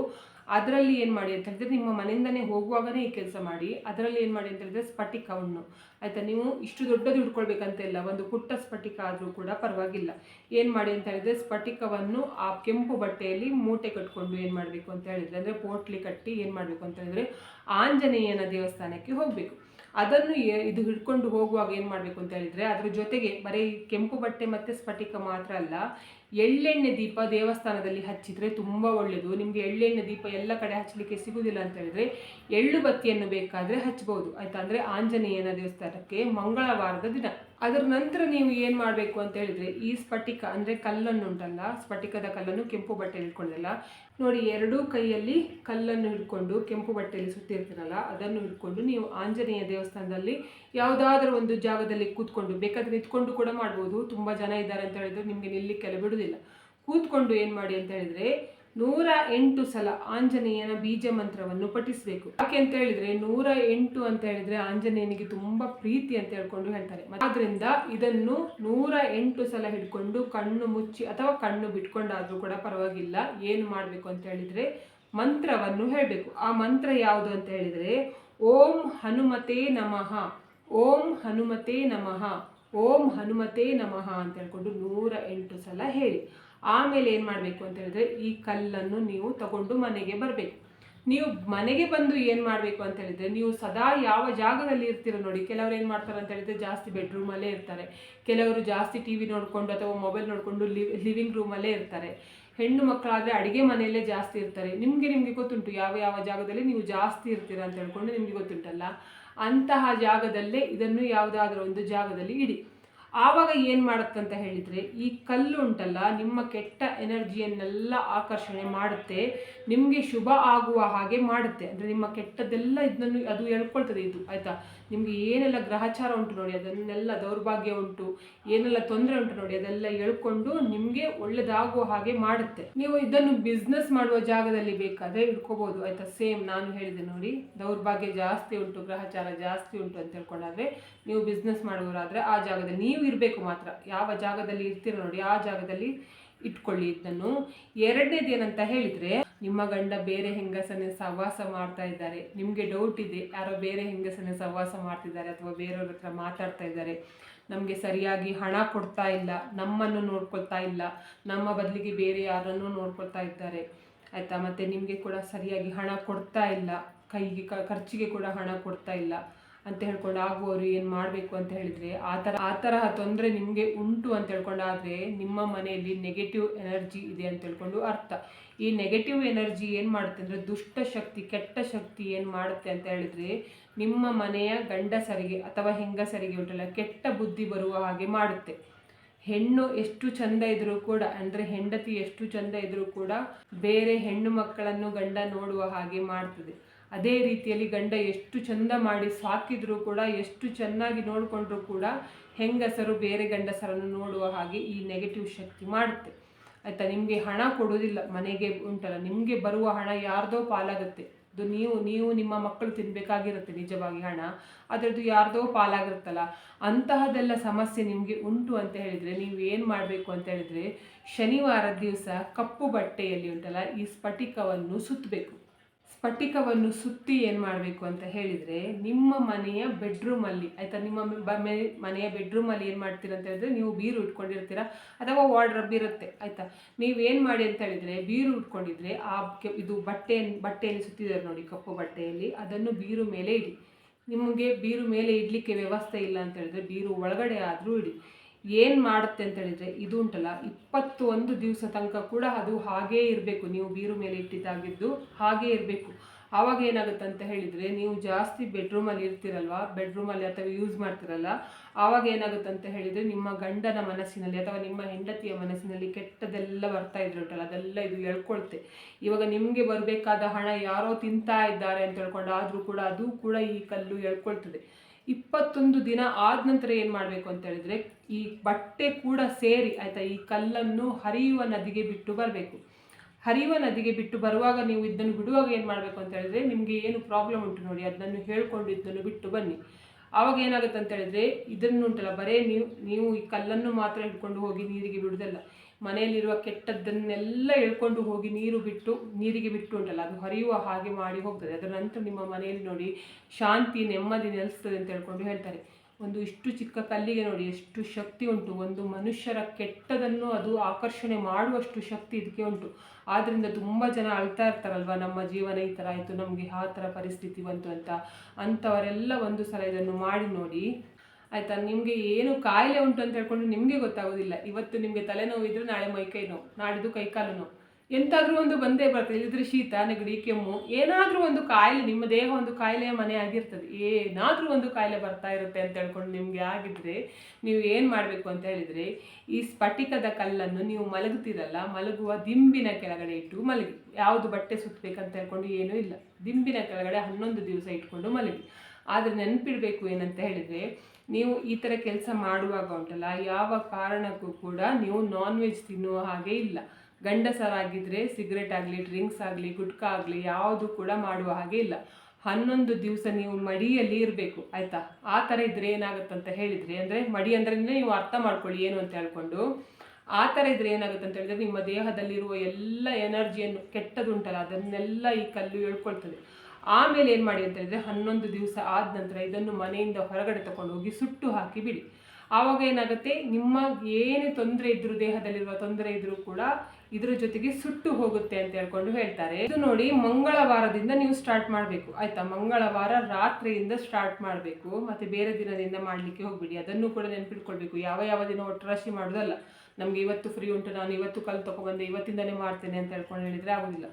ಅದರಲ್ಲಿ ಏನು ಮಾಡಿ ಅಂತ ಹೇಳಿದ್ರೆ ನಿಮ್ಮ ಮನೆಯಿಂದನೇ ಹೋಗುವಾಗನೇ ಈ ಕೆಲಸ ಮಾಡಿ, ಅದರಲ್ಲಿ ಏನು ಮಾಡಿ ಅಂತ ಹೇಳಿದ್ರೆ ಸ್ಫಟಿಕವನ್ನು ಆಯಿತಾ, ನೀವು ಇಷ್ಟು ದೊಡ್ಡದು ಇಟ್ಕೊಳ್ಬೇಕಂತ ಇಲ್ಲ ಒಂದು ಪುಟ್ಟ ಸ್ಫಟಿಕ ಆದರೂ ಕೂಡ ಪರವಾಗಿಲ್ಲ. ಏನು ಮಾಡಿ ಅಂತ ಹೇಳಿದ್ರೆ ಸ್ಫಟಿಕವನ್ನು ಆ ಕೆಂಪು ಬಟ್ಟೆಯಲ್ಲಿ ಮೂಟೆ ಕಟ್ಕೊಂಡು ಏನು ಮಾಡಬೇಕು ಅಂತ ಹೇಳಿದ್ರೆ, ಅಂದರೆ ಪೋಟ್ಲಿ ಕಟ್ಟಿ ಏನು ಮಾಡಬೇಕು ಅಂತ ಹೇಳಿದ್ರೆ ಆಂಜನೇಯನ ದೇವಸ್ಥಾನಕ್ಕೆ ಹೋಗಬೇಕು. ಅದನ್ನು ಇದು ಹಿಡ್ಕೊಂಡು ಹೋಗುವಾಗ ಏನು ಮಾಡಬೇಕು ಅಂತ ಹೇಳಿದರೆ, ಅದ್ರ ಜೊತೆಗೆ ಬರೀ ಕೆಂಪು ಬಟ್ಟೆ ಮತ್ತು ಸ್ಫಟಿಕ ಮಾತ್ರ ಅಲ್ಲ, ಎಳ್ಳೆಣ್ಣೆ ದೀಪ ದೇವಸ್ಥಾನದಲ್ಲಿ ಹಚ್ಚಿದರೆ ತುಂಬ ಒಳ್ಳೆಯದು ನಿಮಗೆ ಎಳ್ಳೆಣ್ಣೆ ದೀಪ ಎಲ್ಲ ಕಡೆ ಹಚ್ಚಲಿಕ್ಕೆ ಸಿಗುವುದಿಲ್ಲ ಅಂತ ಹೇಳಿದ್ರೆ, ಎಳ್ಳು ಬತ್ತಿಯನ್ನು ಬೇಕಾದರೆ ಹಚ್ಬೋದು. ಆಯ್ತಾ? ಅಂದರೆ ಆಂಜನೇಯನ ದೇವಸ್ಥಾನಕ್ಕೆ ಮಂಗಳವಾರದ ದಿನ. ಅದರ ನಂತರ ನೀವು ಏನು ಮಾಡಬೇಕು ಅಂತ ಹೇಳಿದ್ರೆ, ಈ ಸ್ಫಟಿಕ ಅಂದರೆ ಕಲ್ಲನ್ನು ಉಂಟಲ್ಲ, ಸ್ಫಟಿಕದ ಕಲ್ಲನ್ನು ಕೆಂಪು ಬಟ್ಟೆಯಲ್ಲಿ ಇಟ್ಕೊಂಡಿರಲ್ಲ. ನೋಡಿ, ಎರಡೂ ಕೈಯಲ್ಲಿ ಕಲ್ಲನ್ನು ಹಿಡ್ಕೊಂಡು ಕೆಂಪು ಬಟ್ಟೆಯಲ್ಲಿ ಸುತ್ತಿರ್ತೀರಲ್ಲ, ಅದನ್ನು ಹಿಡ್ಕೊಂಡು ನೀವು ಆಂಜನೇಯ ದೇವಸ್ಥಾನದಲ್ಲಿ ಯಾವುದಾದ್ರೂ ಒಂದು ಜಾಗದಲ್ಲಿ ಕೂತ್ಕೊಂಡು, ಬೇಕಾದ್ರೆ ನಿಂತ್ಕೊಂಡು ಕೂಡ ಮಾಡ್ಬೋದು. ತುಂಬ ಜನ ಇದ್ದಾರೆ ಅಂತ ಹೇಳಿದ್ರೆ ನಿಮಗೆ ನಿಲ್ಲಿಕ್ಕೆಲ್ಲ ಬಿಡುವುದಿಲ್ಲ. ಕೂತ್ಕೊಂಡು ಏನು ಮಾಡಿ ಅಂತ ಹೇಳಿದರೆ ನೂರ ಎಂಟು ಸಲ ಆಂಜನೇಯನ ಬೀಜ ಮಂತ್ರವನ್ನು ಪಠಿಸಬೇಕು. ಯಾಕೆ ಅಂತ ಹೇಳಿದ್ರೆ, ನೂರ ಎಂಟು ಅಂತ ಹೇಳಿದ್ರೆ ಆಂಜನೇಯನಿಗೆ ತುಂಬಾ ಪ್ರೀತಿ ಅಂತ ಹೇಳ್ಕೊಂಡು ಹೇಳ್ತಾರೆ. ಆದ್ರಿಂದ ಇದನ್ನು ನೂರ ಎಂಟು ಸಲ ಹಿಡ್ಕೊಂಡು ಕಣ್ಣು ಮುಚ್ಚಿ ಅಥವಾ ಕಣ್ಣು ಬಿಟ್ಕೊಂಡಾದ್ರೂ ಕೂಡ ಪರವಾಗಿಲ್ಲ. ಏನು ಮಾಡಬೇಕು ಅಂತ ಹೇಳಿದ್ರೆ ಮಂತ್ರವನ್ನು ಹೇಳಬೇಕು. ಆ ಮಂತ್ರ ಯಾವುದು ಅಂತ ಹೇಳಿದ್ರೆ, ಓಂ ಹನುಮತೆ ನಮಃ, ಓಂ ಹನುಮತೆ ನಮಃ, ಓಂ ಹನುಮತೆ ನಮಃ ಅಂತ ಹೇಳ್ಕೊಂಡು ನೂರ ಎಂಟು ಸಲ ಹೇಳಿ. ಆಮೇಲೆ ಏನು ಮಾಡಬೇಕು ಅಂತ ಹೇಳಿದ್ರೆ ಈ ಕಲ್ಲನ್ನು ನೀವು ತಗೊಂಡು ಮನೆಗೆ ಬರಬೇಕು. ನೀವು ಮನೆಗೆ ಬಂದು ಏನು ಮಾಡಬೇಕು ಅಂತ ಹೇಳಿದ್ರೆ ನೀವು ಸದಾ ಯಾವ ಜಾಗದಲ್ಲಿ ಇರ್ತೀರ ನೋಡಿ, ಕೆಲವರು ಏನು ಮಾಡ್ತಾರೆ ಅಂತ ಹೇಳಿದ್ರೆ ಜಾಸ್ತಿ ಬೆಡ್ರೂಮಲ್ಲೇ ಇರ್ತಾರೆ. ಕೆಲವರು ಜಾಸ್ತಿ ಟಿ ವಿ ನೋಡಿಕೊಂಡು ಅಥವಾ ಮೊಬೈಲ್ ನೋಡಿಕೊಂಡು ಲಿವ್ ಲಿವಿಂಗ್ ರೂಮಲ್ಲೇ ಇರ್ತಾರೆ. ಹೆಣ್ಣು ಮಕ್ಕಳಾದರೆ ಅಡುಗೆ ಮನೆಯಲ್ಲೇ ಜಾಸ್ತಿ ಇರ್ತಾರೆ. ನಿಮಗೆ ನಿಮಗೆ ಗೊತ್ತುಂಟು, ಯಾವ ಯಾವ ಜಾಗದಲ್ಲಿ ನೀವು ಜಾಸ್ತಿ ಇರ್ತೀರ ಅಂತ ಹೇಳ್ಕೊಂಡು ನಿಮಗೆ ಗೊತ್ತುಂಟಲ್ಲ? ಅಂತಹ ಜಾಗದಲ್ಲೇ ಇದನ್ನು ಯಾವುದಾದ್ರೂ ಒಂದು ಜಾಗದಲ್ಲಿ ಇಡಿ. ಆವಾಗ ಏನು ಮಾಡುತ್ತಂತ ಹೇಳಿದರೆ, ಈ ಕಲ್ಲು ಉಂಟಲ್ಲ, ನಿಮ್ಮ ಕೆಟ್ಟ ಎನರ್ಜಿಯನ್ನೆಲ್ಲ ಆಕರ್ಷಣೆ ಮಾಡುತ್ತೆ, ನಿಮಗೆ ಶುಭ ಆಗುವ ಹಾಗೆ ಮಾಡುತ್ತೆ. ಅಂದರೆ ನಿಮ್ಮ ಕೆಟ್ಟದೆಲ್ಲ ಇದನ್ನು ಅದು ಎಳ್ಕೊಳ್ತದೆ ಇದು, ಆಯಿತಾ? ನಿಮಗೆ ಏನೆಲ್ಲ ಗ್ರಹಚಾರ ಉಂಟು ನೋಡಿ, ಅದನ್ನೆಲ್ಲ ದೌರ್ಭಾಗ್ಯ ಉಂಟು, ಏನೆಲ್ಲ ತೊಂದರೆ ಉಂಟು ನೋಡಿ, ಅದೆಲ್ಲ ಎಳ್ಕೊಂಡು ನಿಮಗೆ ಒಳ್ಳೆದಾಗುವ ಹಾಗೆ ಮಾಡುತ್ತೆ. ನೀವು ಇದನ್ನು ಬಿಸ್ನೆಸ್ ಮಾಡುವ ಜಾಗದಲ್ಲಿ ಬೇಕಾದರೆ ಇಟ್ಕೋಬಹುದು ಆಯಿತಾ? ಸೇಮ್ ನಾನು ಹೇಳಿದೆ ನೋಡಿ, ದೌರ್ಭಾಗ್ಯ ಜಾಸ್ತಿ ಉಂಟು, ಗ್ರಹಚಾರ ಜಾಸ್ತಿ ಉಂಟು ಅಂತ ಹೇಳ್ಕೊಂಡಾದ್ರೆ ನೀವು ಬಿಸ್ನೆಸ್ ಮಾಡುವವರಾದರೆ ಆ ಜಾಗದಲ್ಲಿ ನೀವು ಇರಬೇಕು ಮಾತ್ರ. ಯಾವ ಜಾಗದಲ್ಲಿ ಇರ್ತೀರ ನೋಡಿ, ಆ ಜಾಗದಲ್ಲಿ ಇಟ್ಕೊಳ್ಳಿ ಇದನ್ನು. ಎರಡನೇದು ಏನಂತ ಹೇಳಿದರೆ ನಿಮ್ಮ ಗಂಡ ಬೇರೆ ಹೆಂಗಸನ್ನೇ ಸಹವಾಸ ಮಾಡ್ತಾ ಇದ್ದಾರೆ. ನಿಮಗೆ ಡೌಟ್ ಇದೆ, ಯಾರೋ ಬೇರೆ ಹೆಂಗಸನ್ನೇ ಸಹವಾಸ ಮಾಡ್ತಿದ್ದಾರೆ ಅಥವಾ ಬೇರೆಯವ್ರ ಹತ್ರ ಮಾತಾಡ್ತಾ ಇದ್ದಾರೆ. ನಮಗೆ ಸರಿಯಾಗಿ ಹಣ ಕೊಡ್ತಾ ಇಲ್ಲ, ನಮ್ಮನ್ನು ನೋಡ್ಕೊಳ್ತಾ ಇಲ್ಲ, ನಮ್ಮ ಬದಲಿಗೆ ಬೇರೆ ಯಾರನ್ನು ನೋಡ್ಕೊಳ್ತಾ ಇದ್ದಾರೆ. ಆಯಿತಾ? ಮತ್ತು ನಿಮಗೆ ಕೂಡ ಸರಿಯಾಗಿ ಹಣ ಕೊಡ್ತಾ ಇಲ್ಲ, ಕೈಗೆ ಖರ್ಚಿಗೆ ಕೂಡ ಹಣ ಕೊಡ್ತಾ ಇಲ್ಲ. ಅಂತ ಹೇಳ್ಕೊಂಡು ಆಗುವವರು ಏನು ಮಾಡಬೇಕು ಅಂತ ಹೇಳಿದರೆ ಆ ಥರ ಆ ತರಹ ತೊಂದರೆ ನಿಮಗೆ ಉಂಟು ಅಂತ ಹೇಳ್ಕೊಂಡಾದರೆ ನಿಮ್ಮ ಮನೆಯಲ್ಲಿ ನೆಗೆಟಿವ್ ಎನರ್ಜಿ ಇದೆ ಅಂತ ಹೇಳ್ಕೊಂಡು ಅರ್ಥ. ಈ ನೆಗೆಟಿವ್ ಎನರ್ಜಿ ಏನು ಮಾಡುತ್ತೆ ಅಂದರೆ ದುಷ್ಟ ಶಕ್ತಿ, ಕೆಟ್ಟ ಶಕ್ತಿ ಏನು ಮಾಡುತ್ತೆ ಅಂತ ಹೇಳಿದರೆ ನಿಮ್ಮ ಮನೆಯ ಗಂಡಸರಿಗೆ ಅಥವಾ ಹೆಂಗಸರಿಗೆ ಉಂಟಲ್ಲ, ಕೆಟ್ಟ ಬುದ್ಧಿ ಬರುವ ಹಾಗೆ ಮಾಡುತ್ತೆ. ಹೆಣ್ಣು ಎಷ್ಟು ಚಂದ ಇದ್ರೂ ಕೂಡ ಅಂದರೆ ಹೆಂಡತಿ ಎಷ್ಟು ಚಂದ ಇದ್ರೂ ಕೂಡ ಬೇರೆ ಹೆಣ್ಣು ಮಕ್ಕಳನ್ನು ಗಂಡ ನೋಡುವ ಹಾಗೆ ಮಾಡ್ತದೆ. ಅದೇ ರೀತಿಯಲ್ಲಿ ಗಂಡ ಎಷ್ಟು ಚಂದ ಮಾಡಿ ಸಾಕಿದರೂ ಕೂಡ, ಎಷ್ಟು ಚೆನ್ನಾಗಿ ನೋಡಿಕೊಂಡ್ರೂ ಕೂಡ ಹೆಂಗಸರು ಬೇರೆ ಗಂಡಸರನ್ನು ನೋಡುವ ಹಾಗೆ ಈ ನೆಗೆಟಿವ್ ಶಕ್ತಿ ಮಾಡುತ್ತೆ. ಆಯಿತಾ? ನಿಮಗೆ ಹಣ ಕೊಡೋದಿಲ್ಲ ಮನೆಗೆ ಉಂಟಲ್ಲ, ನಿಮಗೆ ಬರುವ ಹಣ ಯಾರ್ದೋ ಪಾಲಾಗುತ್ತೆ. ಅದು ನೀವು ನೀವು ನಿಮ್ಮ ಮಕ್ಕಳು ತಿನ್ನಬೇಕಾಗಿರುತ್ತೆ ನಿಜವಾಗಿ ಹಣ, ಅದರದ್ದು ಯಾರ್ದೋ ಪಾಲಾಗಿರುತ್ತಲ್ಲ. ಅಂತಹದೆಲ್ಲ ಸಮಸ್ಯೆ ನಿಮಗೆ ಉಂಟು ಅಂತ ಹೇಳಿದರೆ, ನೀವು ಏನು ಮಾಡಬೇಕು ಅಂತ ಹೇಳಿದರೆ ಶನಿವಾರ ದಿವಸ ಕಪ್ಪು ಬಟ್ಟೆಯಲ್ಲಿ ಉಂಟಲ್ಲ, ಈ ಸ್ಫಟಿಕವನ್ನು ಸುತ್ತಬೇಕು ಸ್ಫಟಿಕವನ್ನು ಸುತ್ತಿ ಏನು ಮಾಡಬೇಕು ಅಂತ ಹೇಳಿದರೆ ನಿಮ್ಮ ಮನೆಯ ಬೆಡ್ರೂಮಲ್ಲಿ ಆಯಿತಾ ನಿಮ್ಮ ಮನೆಯ ಬೆಡ್ರೂಮಲ್ಲಿ ಏನು ಮಾಡ್ತೀರ ಅಂತ ಹೇಳಿದ್ರೆ ನೀವು ಬೀರು ಇಟ್ಕೊಂಡಿರ್ತೀರ ಅಥವಾ ವಾರ್ಡ್ರಬ್ ಇರುತ್ತೆ ಆಯಿತಾ? ನೀವೇನು ಮಾಡಿ ಅಂತ ಹೇಳಿದರೆ ಬೀರು ಇಟ್ಕೊಂಡಿದ್ರೆ ಆ ಇದು ಬಟ್ಟೆ, ಬಟ್ಟೆಯಲ್ಲಿ ಸುತ್ತಿದ್ದಾರೆ ನೋಡಿ ಕಪ್ಪು ಬಟ್ಟೆಯಲ್ಲಿ, ಅದನ್ನು ಬೀರು ಮೇಲೆ ಇಡಿ. ನಿಮಗೆ ಬೀರು ಮೇಲೆ ಇಡಲಿಕ್ಕೆ ವ್ಯವಸ್ಥೆ ಇಲ್ಲ ಅಂತ ಹೇಳಿದ್ರೆ ಬೀರು ಒಳಗಡೆ ಆದರೂ ಇಡಿ. ಏನು ಮಾಡುತ್ತೆ ಅಂತ ಹೇಳಿದ್ರೆ, ಇದು ಉಂಟಲ್ಲ ಇಪ್ಪತ್ತು ಒಂದು ದಿವಸ ತನಕ ಕೂಡ ಅದು ಹಾಗೇ ಇರಬೇಕು. ನೀವು ಬೀರು ಮೇಲೆ ಇಟ್ಟಿದ್ದಾಗಿದ್ದು ಹಾಗೇ ಇರಬೇಕು. ಆವಾಗ ಏನಾಗುತ್ತೆ ಅಂತ ಹೇಳಿದರೆ, ನೀವು ಜಾಸ್ತಿ ಬೆಡ್ರೂಮಲ್ಲಿ ಇರ್ತಿರಲ್ವ ಬೆಡ್ರೂಮಲ್ಲಿ ಅಥವಾ ಯೂಸ್ ಮಾಡ್ತಿರಲ್ಲ, ಆವಾಗ ಏನಾಗುತ್ತೆ ಅಂತ ಹೇಳಿದರೆ, ನಿಮ್ಮ ಗಂಡನ ಮನಸ್ಸಿನಲ್ಲಿ ಅಥವಾ ನಿಮ್ಮ ಹೆಂಡತಿಯ ಮನಸ್ಸಿನಲ್ಲಿ ಕೆಟ್ಟದೆಲ್ಲ ಬರ್ತಾ ಇದ್ರೆ ಉಂಟಲ್ಲ, ಅದೆಲ್ಲ ಇದು ಎಳ್ಕೊಳ್ತೆ ಇವಾಗ ನಿಮಗೆ ಬರಬೇಕಾದ ಹಣ ಯಾರೋ ತಿಂತಾ ಇದ್ದಾರೆ ಅಂತ ಹೇಳ್ಕೊಂಡು ಆದರೂ ಕೂಡ ಅದು ಕೂಡ ಈ ಕಲ್ಲು ಎಳ್ಕೊಳ್ತದೆ. ಇಪ್ಪತ್ತೊಂದು ದಿನ ಆದ ನಂತರ ಏನು ಮಾಡಬೇಕು ಅಂತ ಹೇಳಿದ್ರೆ, ಈ ಬಟ್ಟೆ ಕೂಡ ಸೇರಿ, ಆಯಿತಾ, ಈ ಕಲ್ಲನ್ನು ಹರಿಯುವ ನದಿಗೆ ಬಿಟ್ಟು ಬರಬೇಕು. ಹರಿಯುವ ನದಿಗೆ ಬಿಟ್ಟು ಬರುವಾಗ ನೀವು ಇದನ್ನು ಬಿಡುವಾಗ ಏನು ಮಾಡಬೇಕು ಅಂತ ಹೇಳಿದ್ರೆ, ನಿಮಗೆ ಏನು ಪ್ರಾಬ್ಲಮ್ ಉಂಟು ನೋಡಿ, ಅದನ್ನು ಹೇಳ್ಕೊಂಡು ಇದನ್ನು ಬಿಟ್ಟು ಬನ್ನಿ. ಆವಾಗ ಏನಾಗುತ್ತೆ ಅಂತ ಹೇಳಿದ್ರೆ ಇದನ್ನು ಉಂಟಲ್ಲ ಬರೇ ನೀವು ನೀವು ಈ ಕಲ್ಲನ್ನು ಮಾತ್ರ ಹಿಡ್ಕೊಂಡು ಹೋಗಿ ನೀರಿಗೆ ಬಿಡುವುದಲ್ಲ ಮನೆಯಲ್ಲಿರುವ ಕೆಟ್ಟದ್ದನ್ನೆಲ್ಲ ಎಳ್ಕೊಂಡು ಹೋಗಿ ನೀರು ಬಿಟ್ಟು, ನೀರಿಗೆ ಬಿಟ್ಟು ಉಂಟಲ್ಲ, ಅದು ಹರಿಯುವ ಹಾಗೆ ಮಾಡಿ ಹೋಗ್ತದೆ. ಅದರ ನಂತರ ನಿಮ್ಮ ಮನೆಯಲ್ಲಿ ನೋಡಿ ಶಾಂತಿ, ನೆಮ್ಮದಿ ನೆಲೆಸ್ತದೆ ಅಂತ ಹೇಳ್ಕೊಂಡು ಹೇಳ್ತಾರೆ. ಒಂದು ಇಷ್ಟು ಚಿಕ್ಕ ಕಲ್ಲಿಗೆ ನೋಡಿ ಎಷ್ಟು ಶಕ್ತಿ ಉಂಟು. ಒಂದು ಮನುಷ್ಯರ ಕೆಟ್ಟದನ್ನು ಅದು ಆಕರ್ಷಣೆ ಮಾಡುವಷ್ಟು ಶಕ್ತಿ ಇದಕ್ಕೆ ಉಂಟು. ಆದ್ದರಿಂದ ತುಂಬ ಜನ ಅಳ್ತಾ ಇರ್ತಾರಲ್ವ, ನಮ್ಮ ಜೀವನ ಈ ಥರ ಆಯಿತು, ನಮಗೆ ಆ ಥರ ಪರಿಸ್ಥಿತಿ ಬಂತು ಅಂತ. ಅಂಥವರೆಲ್ಲ ಒಂದು ಸಲ ಇದನ್ನು ಮಾಡಿ ನೋಡಿ. ಆಯಿತಾ? ನಿಮಗೆ ಏನು ಕಾಯಿಲೆ ಉಂಟು ಅಂತ ಹೇಳ್ಕೊಂಡು ನಿಮಗೆ ಗೊತ್ತಾಗೋದಿಲ್ಲ. ಇವತ್ತು ನಿಮಗೆ ತಲೆನೋವು ಇದ್ದರೆ ನಾಳೆ ಮೈಕೈ ನೋವು, ನಾಡಿದ್ದು ಕೈಕಾಲು ನೋವು. ಎಂತಾದರೂ ಒಂದು ಬಂದೇ ಬರ್ತದೆ. ಇಲ್ಲದ್ರೆ ಶೀತ, ನೆಗಡಿ, ಕೆಮ್ಮು, ಏನಾದರೂ ಒಂದು ಕಾಯಿಲೆ, ನಿಮ್ಮ ದೇಹ ಒಂದು ಕಾಯಿಲೆಯ ಮನೆ ಆಗಿರ್ತದೆ. ಏನಾದರೂ ಒಂದು ಕಾಯಿಲೆ ಬರ್ತಾ ಇರುತ್ತೆ ಅಂತ ಹೇಳ್ಕೊಂಡು ನಿಮಗೆ ಆಗಿದ್ರೆ ನೀವು ಏನು ಮಾಡಬೇಕು ಅಂತ ಹೇಳಿದರೆ, ಈ ಸ್ಫಟಿಕದ ಕಲ್ಲನ್ನು ನೀವು ಮಲಗುತ್ತೀರಲ್ಲ ಮಲಗುವ ದಿಂಬಿನ ಕೆಳಗಡೆ ಇಟ್ಟು ಮಲಗಿ. ಯಾವುದು ಬಟ್ಟೆ ಸುತ್ತಬೇಕಂತ ಹೇಳ್ಕೊಂಡು ಏನೂ ಇಲ್ಲ. ದಿಂಬಿನ ಕೆಳಗಡೆ ಹನ್ನೊಂದು ದಿವಸ ಇಟ್ಕೊಂಡು ಮಲಗಿ. ಆದರೆ ನೆನಪಿಡಬೇಕು ಏನಂತ ಹೇಳಿದರೆ, ನೀವು ಈ ಥರ ಕೆಲಸ ಮಾಡುವಾಗ ಉಂಟಲ್ಲ, ಯಾವ ಕಾರಣಕ್ಕೂ ಕೂಡ ನೀವು ನಾನ್ ವೆಜ್ ತಿನ್ನುವ ಹಾಗೆ ಇಲ್ಲ. ಗಂಡಸರಾಗಿದ್ದರೆ ಸಿಗರೇಟ್ ಆಗಲಿ ಡ್ರಿಂಕ್ಸ್ ಆಗಲಿ, ಗುಟ್ಕಾ ಆಗಲಿ ಯಾವುದು ಕೂಡ ಮಾಡುವ ಹಾಗೆ ಇಲ್ಲ. ಹನ್ನೊಂದು ದಿವಸ ನೀವು ಮಡಿಯಲ್ಲಿ ಇರಬೇಕು, ಆಯಿತಾ? ಆ ಥರ ಇದ್ರೆ ಅಂತ ಹೇಳಿದರೆ, ಅಂದರೆ ಮಡಿ ಅಂದ್ರೆ ನೀವು ಅರ್ಥ ಮಾಡ್ಕೊಳ್ಳಿ ಏನು ಅಂತ ಹೇಳ್ಕೊಂಡು, ಆ ಥರ ಇದ್ರೆ ಏನಾಗುತ್ತೆ ಅಂತ ಹೇಳಿದ್ರೆ ನಿಮ್ಮ ದೇಹದಲ್ಲಿರುವ ಎಲ್ಲ ಎನರ್ಜಿಯನ್ನು ಕೆಟ್ಟದುಂಟಲ್ಲ, ಅದನ್ನೆಲ್ಲ ಈ ಕಲ್ಲು ಎಳ್ಕೊಳ್ತದೆ ಆಮೇಲೆ ಏನು ಮಾಡಿ ಅಂತ ಹೇಳಿದ್ರೆ ಹನ್ನೊಂದು ದಿವಸ ಆದ ನಂತರ ಇದನ್ನು ಮನೆಯಿಂದ ಹೊರಗಡೆ ತಗೊಂಡು ಹೋಗಿ ಸುಟ್ಟು ಹಾಕಿ ಬಿಡಿ. ಆವಾಗ ಏನಾಗುತ್ತೆ? ನಿಮ್ಮ ಏನೇ ತೊಂದರೆ ಇದ್ರೂ, ದೇಹದಲ್ಲಿರುವ ತೊಂದರೆ ಇದ್ರೂ ಕೂಡ ಇದ್ರ ಜೊತೆಗೆ ಸುಟ್ಟು ಹೋಗುತ್ತೆ ಅಂತ ಹೇಳ್ಕೊಂಡು ಹೇಳ್ತಾರೆ. ಇದು ನೋಡಿ ಮಂಗಳವಾರದಿಂದ ನೀವು ಸ್ಟಾರ್ಟ್ ಮಾಡಬೇಕು. ಆಯ್ತಾ? ಮಂಗಳವಾರ ರಾತ್ರಿಯಿಂದ ಸ್ಟಾರ್ಟ್ ಮಾಡಬೇಕು. ಮತ್ತೆ ಬೇರೆ ದಿನದಿಂದ ಮಾಡಲಿಕ್ಕೆ ಹೋಗ್ಬಿಡಿ. ಅದನ್ನು ಕೂಡ ನೆನ್ಪಿಟ್ಕೊಳ್ಬೇಕು. ಯಾವ ಯಾವ ದಿನ ಒಟ್ಟರಾಶಿ ಮಾಡೋದಲ್ಲ. ನಮಗೆ ಇವತ್ತು ಫ್ರೀ ಉಂಟು, ನಾನು ಇವತ್ತು ಕಲ್ ತಗೊಬಂದೆ ಇವತ್ತಿಂದನೇ ಮಾಡ್ತೇನೆ ಅಂತ ಹೇಳ್ಕೊಂಡು ಹೇಳಿದ್ರೆ ಆಗೋದಿಲ್ಲ.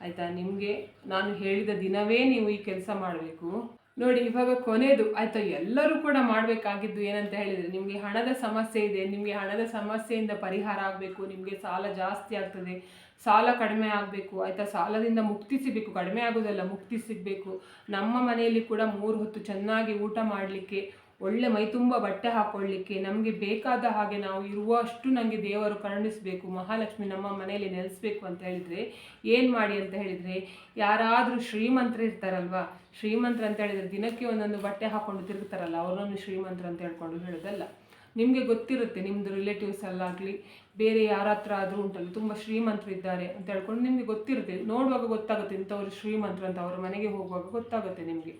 ಆಯಿತಾ? ನಿಮಗೆ ನಾನು ಹೇಳಿದ ದಿನವೇ ನೀವು ಈ ಕೆಲಸ ಮಾಡಬೇಕು. ನೋಡಿ, ಇವಾಗ ಕೊನೆಯದು ಆಯಿತಾ, ಎಲ್ಲರೂ ಕೂಡ ಮಾಡಬೇಕಾಗಿದ್ದು ಏನಂತ ಹೇಳಿದರೆ, ನಿಮಗೆ ಹಣದ ಸಮಸ್ಯೆ ಇದೆ, ನಿಮಗೆ ಹಣದ ಸಮಸ್ಯೆಯಿಂದ ಪರಿಹಾರ ಆಗಬೇಕು, ನಿಮಗೆ ಸಾಲ ಜಾಸ್ತಿ ಆಗ್ತದೆ, ಸಾಲ ಕಡಿಮೆ ಆಗಬೇಕು, ಆಯಿತಾ, ಸಾಲದಿಂದ ಮುಕ್ತಿ ಸಿಗಬೇಕು, ಕಡಿಮೆ ಆಗೋದಲ್ಲ, ಮುಕ್ತಿ ಸಿಗಬೇಕು. ನಮ್ಮ ಮನೆಯಲ್ಲಿ ಕೂಡ ಮೂರು ಹೊತ್ತು ಚೆನ್ನಾಗಿ ಊಟ ಮಾಡಲಿಕ್ಕೆ ಒಳ್ಳೆ ಮೈ ತುಂಬ ಬಟ್ಟೆ ಹಾಕೊಳ್ಳಿಕ್ಕೆ ನಮಗೆ ಬೇಕಾದ ಹಾಗೆ ನಾವು ಇರುವಷ್ಟು ನನಗೆ ದೇವರು ಕರುಣಿಸಬೇಕು, ಮಹಾಲಕ್ಷ್ಮಿ ನಮ್ಮ ಮನೆಯಲ್ಲಿ ನೆಲೆಸಬೇಕು ಅಂತ ಹೇಳಿದರೆ ಏನು ಮಾಡಿ ಅಂತ ಹೇಳಿದರೆ ಯಾರಾದರೂ ಶ್ರೀಮಂತರು ಇರ್ತಾರಲ್ವಾ, ಶ್ರೀಮಂತ್ರ ಅಂತ ಹೇಳಿದರೆ ದಿನಕ್ಕೆ ಒಂದೊಂದು ಬಟ್ಟೆ ಹಾಕ್ಕೊಂಡು ತಿರುಗ್ತಾರಲ್ಲ ಅವರನ್ನು ಶ್ರೀಮಂತ್ರ ಅಂತ ಹೇಳ್ಕೊಂಡು ಹೇಳೋದಲ್ಲ. ನಿಮಗೆ ಗೊತ್ತಿರುತ್ತೆ ನಿಮ್ಮದು ರಿಲೇಟಿವ್ಸ್ ಅಲ್ಲಾಗಲಿ, ಬೇರೆ ಯಾರ ಹತ್ರ ಆದರೂ ಉಂಟಲ್ಲ, ತುಂಬ ಶ್ರೀಮಂತರು ಇದ್ದಾರೆ ಅಂತ ಹೇಳ್ಕೊಂಡು ನಿಮಗೆ ಗೊತ್ತಿರುತ್ತೆ. ನೋಡುವಾಗ ಗೊತ್ತಾಗುತ್ತೆ ಇಂಥವ್ರು ಶ್ರೀಮಂತರು ಅಂತ, ಅವರ ಮನೆಗೆ ಹೋಗುವಾಗ ಗೊತ್ತಾಗುತ್ತೆ ನಿಮಗೆ.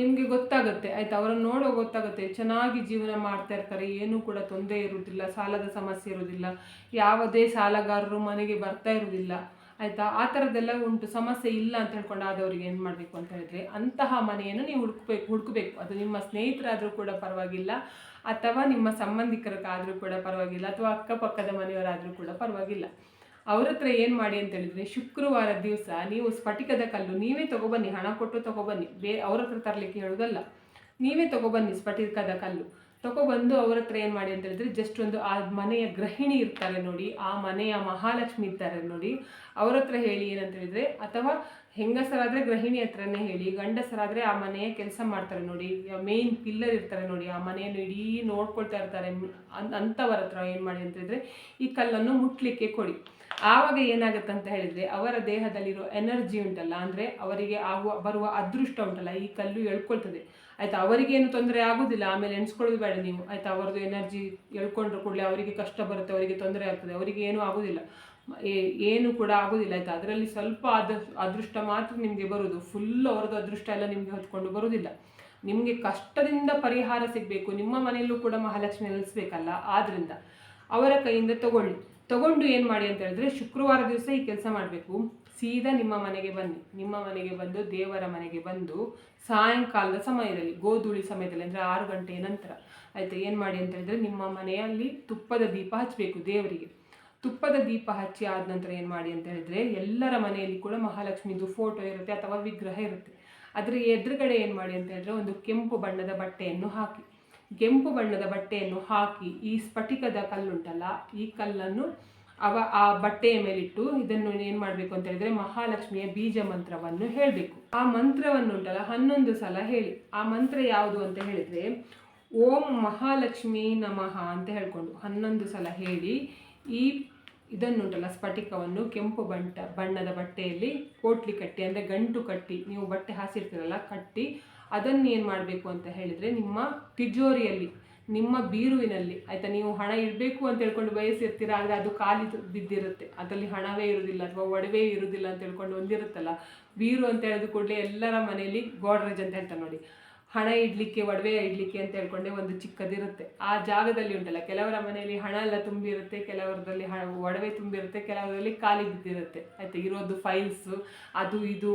ನಿಮಗೆ ಗೊತ್ತಾಗುತ್ತೆ, ಆಯ್ತು? ಅವರನ್ನು ನೋಡೋ ಗೊತ್ತಾಗುತ್ತೆ. ಚೆನ್ನಾಗಿ ಜೀವನ ಮಾಡ್ತಾ ಇರ್ತಾರೆ. ಏನೂ ಕೂಡ ತೊಂದರೆ ಇರುವುದಿಲ್ಲ ಸಾಲದ ಸಮಸ್ಯೆ ಇರುವುದಿಲ್ಲ ಯಾವುದೇ ಸಾಲಗಾರರು ಮನೆಗೆ ಬರ್ತಾ ಇರುವುದಿಲ್ಲ ಆಯಿತಾ? ಆ ಥರದ್ದೆಲ್ಲ ಉಂಟು. ಸಮಸ್ಯೆ ಇಲ್ಲ ಅಂತ ಹೇಳ್ಕೊಂಡು ಆದವರಿಗೆ ಏನು ಮಾಡಬೇಕು ಅಂತ ಹೇಳಿದ್ರೆ, ಅಂತಹ ಮನೆಯನ್ನು ನೀವು ಹುಡುಕ್ಬೇಕು, ಹುಡುಕಬೇಕು. ಅದು ನಿಮ್ಮ ಸ್ನೇಹಿತರಾದರೂ ಕೂಡ ಪರವಾಗಿಲ್ಲ, ಅಥವಾ ನಿಮ್ಮ ಸಂಬಂಧಿಕರಿಗಾದರೂ ಕೂಡ ಪರವಾಗಿಲ್ಲ, ಅಥವಾ ಅಕ್ಕಪಕ್ಕದ ಮನೆಯವರಾದರೂ ಕೂಡ ಪರವಾಗಿಲ್ಲ. ಅವ್ರ ಹತ್ರ ಏನು ಮಾಡಿ ಅಂತ ಹೇಳಿದ್ರೆ ಶುಕ್ರವಾರ ದಿವಸ ನೀವು ಸ್ಫಟಿಕದ ಕಲ್ಲು ನೀವೇ ತಗೊಬನ್ನಿ, ಹಣ ಕೊಟ್ಟು ತಗೊಬನ್ನಿ, ಬೇ ಅವ್ರ ಹತ್ರ ತರಲಿಕ್ಕೆ ಹೇಳೋದಲ್ಲ, ನೀವೇ ತೊಗೊಬನ್ನಿ ಸ್ಫಟಿಕದ ಕಲ್ಲು. ತಗೊಬಂದು ಅವ್ರ ಹತ್ರ ಏನು ಮಾಡಿ ಅಂತ ಹೇಳಿದ್ರೆ ಜಸ್ಟ್ ಒಂದು ಆ ಮನೆಯ ಗೃಹಿಣಿ ಇರ್ತಾರೆ ನೋಡಿ, ಆ ಮನೆಯ ಮಹಾಲಕ್ಷ್ಮಿ ಇರ್ತಾರೆ ನೋಡಿ ಅವ್ರ ಹತ್ರ ಹೇಳಿ ಏನಂತ ಹೇಳಿದ್ರೆ, ಅಥವಾ ಹೆಂಗಸರಾದರೆ ಗೃಹಿಣಿ ಹತ್ರನೇ ಹೇಳಿ, ಗಂಡಸರಾದರೆ ಆ ಮನೆಯ ಕೆಲಸ ಮಾಡ್ತಾರೆ ನೋಡಿ ಮೇನ್ ಪಿಲ್ಲರ್ ಇರ್ತಾರೆ ನೋಡಿ, ಆ ಮನೆಯನ್ನು ಇಡೀ ನೋಡ್ಕೊಳ್ತಾ ಇರ್ತಾರೆ ಅಂಥವರ ಹತ್ರ ಏನು ಮಾಡಿ ಅಂತ ಹೇಳಿದ್ರೆ ಈ ಕಲ್ಲನ್ನು ಮುಟ್ಲಿಕ್ಕೆ ಕೊಡಿ. ಆವಾಗ ಏನಾಗುತ್ತೆ ಅಂತ ಹೇಳಿದ್ರೆ ಅವರ ದೇಹದಲ್ಲಿರೋ ಎನರ್ಜಿ ಉಂಟಲ್ಲ, ಅಂದರೆ ಅವರಿಗೆ ಆಗುವ, ಬರುವ ಅದೃಷ್ಟ ಉಂಟಲ್ಲ, ಈ ಕಲ್ಲು ಎಳ್ಕೊಳ್ತದೆ. ಆಯ್ತಾ, ಅವರಿಗೇನು ತೊಂದರೆ ಆಗೋದಿಲ್ಲ, ಆಮೇಲೆ ಎಣಿಸ್ಕೊಳ್ಳೋದು ಬೇಡ ನೀವು. ಆಯ್ತಾ, ಅವರದ್ದು ಎನರ್ಜಿ ಎಳ್ಕೊಂಡ್ರೆ ಕೂಡಲೇ ಅವರಿಗೆ ಕಷ್ಟ ಬರುತ್ತೆ, ಅವರಿಗೆ ತೊಂದರೆ ಆಗ್ತದೆ, ಅವರಿಗೆ ಏನೂ ಆಗೋದಿಲ್ಲ. ಏನು ಕೂಡ ಆಗೋದಿಲ್ಲ. ಆಯ್ತಾ? ಅದರಲ್ಲಿ ಸ್ವಲ್ಪ ಅದ ಅದೃಷ್ಟ ಮಾತ್ರ ನಿಮಗೆ ಬರೋದು. ಫುಲ್ ಅವ್ರದ್ದು ಅದೃಷ್ಟ ಎಲ್ಲ ನಿಮಗೆ ಹೊತ್ಕೊಂಡು ಬರೋದಿಲ್ಲ. ನಿಮಗೆ ಕಷ್ಟದಿಂದ ಪರಿಹಾರ ಸಿಗಬೇಕು. ನಿಮ್ಮ ಮನೆಯಲ್ಲೂ ಕೂಡ ಮಹಾಲಕ್ಷ್ಮಿ ನೆಲೆಸಬೇಕಲ್ಲ? ಆದ್ದರಿಂದ ಅವರ ಕೈಯಿಂದ ತಗೊಳ್ಳಿ. ತಗೊಂಡು ಏನು ಮಾಡಿ ಅಂತ ಹೇಳಿದ್ರೆ ಶುಕ್ರವಾರ ದಿವಸ ಈ ಕೆಲಸ ಮಾಡಬೇಕು. ಸೀದಾ ನಿಮ್ಮ ಮನೆಗೆ ಬನ್ನಿ. ನಿಮ್ಮ ಮನೆಗೆ ಬಂದು, ದೇವರ ಮನೆಗೆ ಬಂದು ಸಾಯಂಕಾಲದ ಸಮಯದಲ್ಲಿ, ಗೋಧೂಳಿ ಸಮಯದಲ್ಲಿ, ಅಂದರೆ ಆರು ಗಂಟೆಯ ನಂತರ. ಆಯಿತಾ? ಏನು ಮಾಡಿ ಅಂತ ಹೇಳಿದ್ರೆ ನಿಮ್ಮ ಮನೆಯಲ್ಲಿ ತುಪ್ಪದ ದೀಪ ಹಚ್ಚಬೇಕು ದೇವರಿಗೆ. ತುಪ್ಪದ ದೀಪ ಹಚ್ಚಿ ಆದ ನಂತರ ಏನು ಮಾಡಿ ಅಂತ ಹೇಳಿದ್ರೆ ಎಲ್ಲರ ಮನೆಯಲ್ಲಿ ಕೂಡ ಮಹಾಲಕ್ಷ್ಮಿದು ಫೋಟೋ ಇರುತ್ತೆ ಅಥವಾ ವಿಗ್ರಹ ಇರುತ್ತೆ. ಅದರ ಎದುರುಗಡೆ ಏನು ಮಾಡಿ ಅಂತ ಹೇಳಿದ್ರೆ ಒಂದು ಕೆಂಪು ಬಣ್ಣದ ಬಟ್ಟೆಯನ್ನು ಹಾಕಿ. ಕೆಂಪು ಬಣ್ಣದ ಬಟ್ಟೆಯನ್ನು ಹಾಕಿ ಈ ಸ್ಫಟಿಕದ ಕಲ್ಲುಂಟಲ್ಲ, ಈ ಕಲ್ಲನ್ನು ಅವ ಆ ಬಟ್ಟೆಯ ಮೇಲಿಟ್ಟು ಇದನ್ನು ಏನು ಮಾಡಬೇಕು ಅಂತ ಹೇಳಿದ್ರೆ ಮಹಾಲಕ್ಷ್ಮಿಯ ಬೀಜ ಮಂತ್ರವನ್ನು ಹೇಳಬೇಕು. ಆ ಮಂತ್ರವನ್ನು ಉಂಟಲ್ಲ ಹನ್ನೊಂದು ಸಲ ಹೇಳಿ. ಆ ಮಂತ್ರ ಯಾವುದು ಅಂತ ಹೇಳಿದ್ರೆ, ಓಂ ಮಹಾಲಕ್ಷ್ಮಿ ನಮಃ ಅಂತ ಹೇಳ್ಕೊಂಡು ಹನ್ನೊಂದು ಸಲ ಹೇಳಿ ಈ ಇದನ್ನುಂಟಲ್ಲ, ಸ್ಫಟಿಕವನ್ನು ಕೆಂಪು ಬಂಟ, ಬಣ್ಣದ ಬಟ್ಟೆಯಲ್ಲಿ ಕೋಟ್ಲಿ ಕಟ್ಟಿ, ಅಂದರೆ ಗಂಟು ಕಟ್ಟಿ, ನೀವು ಬಟ್ಟೆ ಹಾಸಿರ್ತೀರಲ್ಲ, ಕಟ್ಟಿ, ಅದನ್ನು ಏನು ಮಾಡಬೇಕು ಅಂತ ಹೇಳಿದರೆ ನಿಮ್ಮ ತಿಜೋರಿಯಲ್ಲಿ, ನಿಮ್ಮ ಬೀರುವಿನಲ್ಲಿ, ಆಯಿತಾ, ನೀವು ಹಣ ಇರಬೇಕು ಅಂತ ಹೇಳ್ಕೊಂಡು ಬಯಸಿರ್ತೀರ, ಆದರೆ ಅದು ಖಾಲಿ ಬಿದ್ದಿರುತ್ತೆ. ಅದರಲ್ಲಿ ಹಣವೇ ಇರುವುದಿಲ್ಲ ಅಥವಾ ಒಡವೆ ಇರುವುದಿಲ್ಲ ಅಂತ ಹೇಳ್ಕೊಂಡು ಒಂದಿರುತ್ತಲ್ಲ, ಬೀರು ಅಂತ ಹೇಳಿದ ಕೂಡಲೇ ಎಲ್ಲರ ಮನೆಯಲ್ಲಿ ಗೋಡ್ರೇಜ್ ಅಂತ ಹೇಳ್ತಾರೆ ನೋಡಿ. ಹಣ ಇಡಲಿಕ್ಕೆ, ಒಡವೆ ಇಡಲಿಕ್ಕೆ ಅಂತ ಹೇಳ್ಕೊಂಡೆ ಒಂದು ಚಿಕ್ಕದಿರುತ್ತೆ. ಆ ಜಾಗದಲ್ಲಿ ಉಂಟಲ್ಲ, ಕೆಲವರ ಮನೆಯಲ್ಲಿ ಹಣ ಎಲ್ಲ ತುಂಬಿರುತ್ತೆ ಕೆಲವರದಲ್ಲಿ ಹಣ, ಒಡವೆ ತುಂಬಿರುತ್ತೆ, ಕೆಲವರಲ್ಲಿ ಖಾಲಿ ಬಿದ್ದಿರುತ್ತೆ. ಆಯ್ತು, ಇರೋದು ಫೈಲ್ಸ್ ಅದು ಇದು,